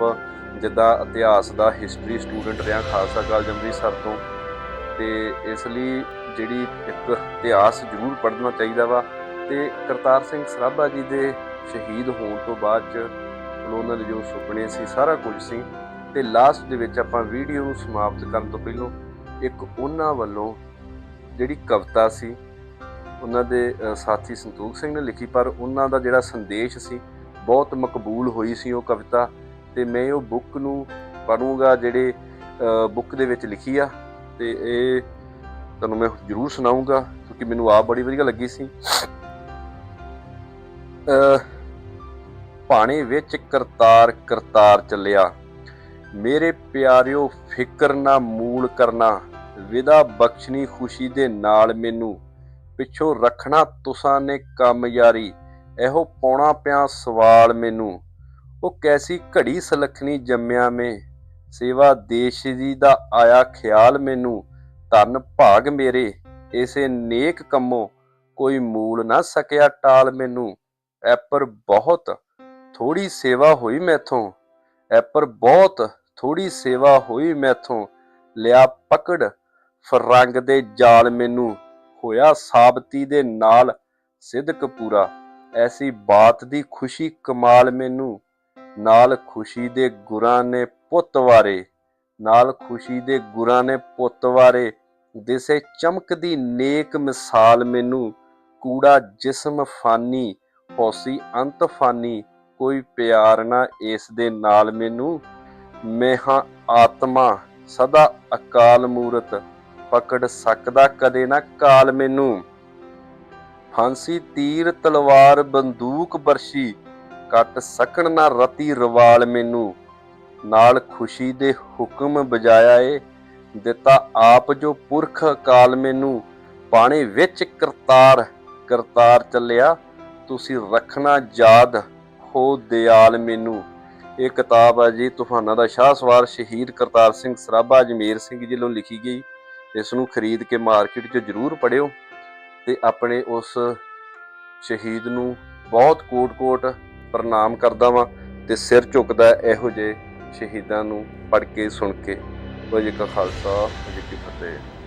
Speaker 1: ਜਿੱਦਾਂ ਇਤਿਹਾਸ ਦਾ ਹਿਸਟਰੀ ਸਟੂਡੈਂਟ ਰਿਹਾ, ਖਾਲਸਾ ਕਾਲਜ ਅੰਮ੍ਰਿਤਸਰ ਤੋਂ। ਤੇ ਇਸ ਲਈ ਜਿਹੜੀ ਇੱਕ ਇਤਿਹਾਸ ਜ਼ਰੂਰ ਪੜ੍ਹਨਾ ਚਾਹੀਦਾ ਵਾ। ਤੇ ਕਰਤਾਰ ਸਿੰਘ ਸਰਾਭਾ ਜੀ ਦੇ ਸ਼ਹੀਦ ਹੋਣ ਤੋਂ ਬਾਅਦ ਚ ਉਹਨਾਂ ਦੇ ਜੋ ਸੁਪਨੇ ਸੀ, ਸਾਰਾ ਕੁਝ ਸੀ ਤੇ ਲਾਸਟ ਦੇ ਵਿੱਚ ਆਪਾਂ ਵੀਡੀਓ ਨੂੰ ਸਮਾਪਤ ਕਰਨ ਤੋਂ ਪਹਿਲਾਂ ਇੱਕ ਉਹਨਾਂ ਵੱਲੋਂ ਜਿਹੜੀ ਕਵਿਤਾ ਸੀ, ਉਹਨਾਂ ਦੇ ਸਾਥੀ ਸੰਤੋਖ ਸਿੰਘ ਨੇ ਲਿਖੀ, ਪਰ ਉਹਨਾਂ ਦਾ ਜਿਹੜਾ ਸੰਦੇਸ਼ ਸੀ, ਬਹੁਤ ਮਕਬੂਲ ਹੋਈ ਸੀ ਉਹ ਕਵਿਤਾ ਤੇ ਮੈਂ ਉਹ ਬੁੱਕ ਨੂੰ ਪੜੂੰਗਾ ਜਿਹੜੇ ਬੁੱਕ ਦੇ ਵਿੱਚ ਲਿਖੀ ਆ ਤੇ ਇਹ ਤੁਹਾਨੂੰ ਮੈਂ ਜ਼ਰੂਰ ਸੁਣਾਉਂਗਾ ਕਿਉਂਕਿ ਮੈਨੂੰ ਆਪ ਬੜੀ ਵਧੀਆ ਲੱਗੀ ਸੀ। ਅ ਭਾਣੇ ਵਿੱਚ ਕਰਤਾਰ ਕਰਤਾਰ ਚੱਲਿਆ। ਮੇਰੇ ਪਿਆਰਿਓ, ਫਿਕਰ ਨਾ ਮੂਲ ਕਰਨਾ। ਵਿਦਾ ਬਖਸ਼ਣੀ ਖੁਸ਼ੀ ਦੇ ਨਾਲ ਮੈਨੂੰ। ਪਿੱਛੋਂ ਰੱਖਣਾ ਤੁਸਾਂ ਨੇ ਕੰਮ ਯਾਰੀ। ਇਹੋ ਪਾਉਣਾ ਪਿਆ ਸਵਾਲ ਮੈਨੂੰ। ਉਹ ਕੈਸੀ ਘੜੀ ਸਲਖਣੀ ਜੰਮਿਆ ਮੈਂ। ਸੇਵਾ ਦੇਸ਼ ਜੀ ਦਾ ਆਇਆ ਖਿਆਲ ਮੈਨੂੰ। ਧੰਨ ਭਾਗ ਮੇਰੇ। ਇਸੇ ਨੇਕ ਕੰਮੋਂ ਕੋਈ ਮੂਲ ਨਾ ਸਕਿਆ ਟਾਲ ਮੈਨੂੰ। ਐਪਰ ਬਹੁਤ ਥੋੜੀ ਸੇਵਾ ਹੋਈ ਮੈਥੋਂ। ਐਪਰ ਬਹੁਤ ਥੋੜੀ ਸੇਵਾ ਹੋਈ ਮੈਥੋਂ। ਲਿਆ ਪਕੜ ਫਰੰਗ ਦੇ ਜਾਲ ਮੈਨੂੰ। ਹੋਇਆ ਸਾਬਤੀ ਦੇ ਨਾਲ ਸਿਦਕ ਪੂਰਾ ਐਸੀ ਬਾਤ ਦੀ ਖੁਸ਼ੀ ਕਮਾਲ ਮੈਨੂੰ। ਨਾਲ ਖੁਸ਼ੀ ਦੇ ਗੁਰਾਂ ਨੇ ਪੁੱਤ ਵਾਰੇ। ਨਾਲ ਖੁਸ਼ੀ ਦੇ ਗੁਰਾਂ ਨੇ ਪੁੱਤ ਵਾਰੇ। ਦਿਸੇ ਚਮਕਦੀ ਨੇਕ ਮਿਸਾਲ ਮੈਨੂੰ। ਕੂੜਾ ਜਿਸਮ ਫਾਨੀ ਹੋਸੀ ਅੰਤ ਫਾਨੀ। ਕੋਈ ਪਿਆਰ ਨਾ ਇਸ ਦੇ ਨਾਲ ਮੈਨੂੰ। ਮੈਂ ਹਾਂ ਆਤਮਾ, ਸਦਾ ਅਕਾਲ ਮੂਰਤ, ਪਕੜ ਸਕਦਾ ਕਦੇ ਨਾ ਕਾਲ ਮੈਨੂੰ। ਫਾਂਸੀ, ਤੀਰ, ਤਲਵਾਰ, ਬੰਦੂਕ ਬਰਸ਼ੀ, ਕੱਟ ਸਕਣ ਨਾ ਰਤੀ ਰਵਾਲ ਮੈਨੂੰ। ਨਾਲ ਖੁਸ਼ੀ ਦੇ ਹੁਕਮ ਬਜਾਇਆ ਏ ਦਿੱਤਾ ਆਪ ਜੋ ਪੁਰਖ ਅਕਾਲ ਮੈਨੂੰ। ਪਾਣੀ ਵਿੱਚ ਕਰਤਾਰ ਕਰਤਾਰ ਚੱਲਿਆ, ਤੁਸੀਂ ਰੱਖਣਾ ਯਾਦ। ਹੋ ਦਿਆਲ ਮੈਨੂੰ। ਇਹ ਕਿਤਾਬ ਹੈ ਜੀ ਤੂਫਾਨਾਂ ਦਾ ਸ਼ਾਹ ਸਵਾਰ ਸ਼ਹੀਦ ਕਰਤਾਰ ਸਿੰਘ ਸਰਾਭਾ ਅਜਮੇਰ ਸਿੰਘ ਜੀ ਵੱਲੋਂ ਲਿਖੀ ਗਈ। ਇਸ ਨੂੰ ਖਰੀਦ ਕੇ ਮਾਰਕੀਟ 'ਚ ਜ਼ਰੂਰ ਪੜਿਓ ਤੇ ਆਪਣੇ ਉਸ ਸ਼ਹੀਦ ਨੂੰ ਬਹੁਤ ਕੋਟ-ਕੋਟ ਪ੍ਰਣਾਮ ਕਰਦਾ ਵਾਂ ਤੇ ਸਿਰ ਝੁਕਦਾ ਇਹੋ ਜਿਹੇ ਸ਼ਹੀਦਾਂ ਨੂੰ ਪੜ੍ਹ ਕੇ ਸੁਣ ਕੇ। ਵਾਹਿਗੁਰੂ ਜੀ ਕਾ ਖਾਲਸਾ, ਵਾਹਿਗੁਰੂ ਜੀ ਕੀ ਫਤਿਹ।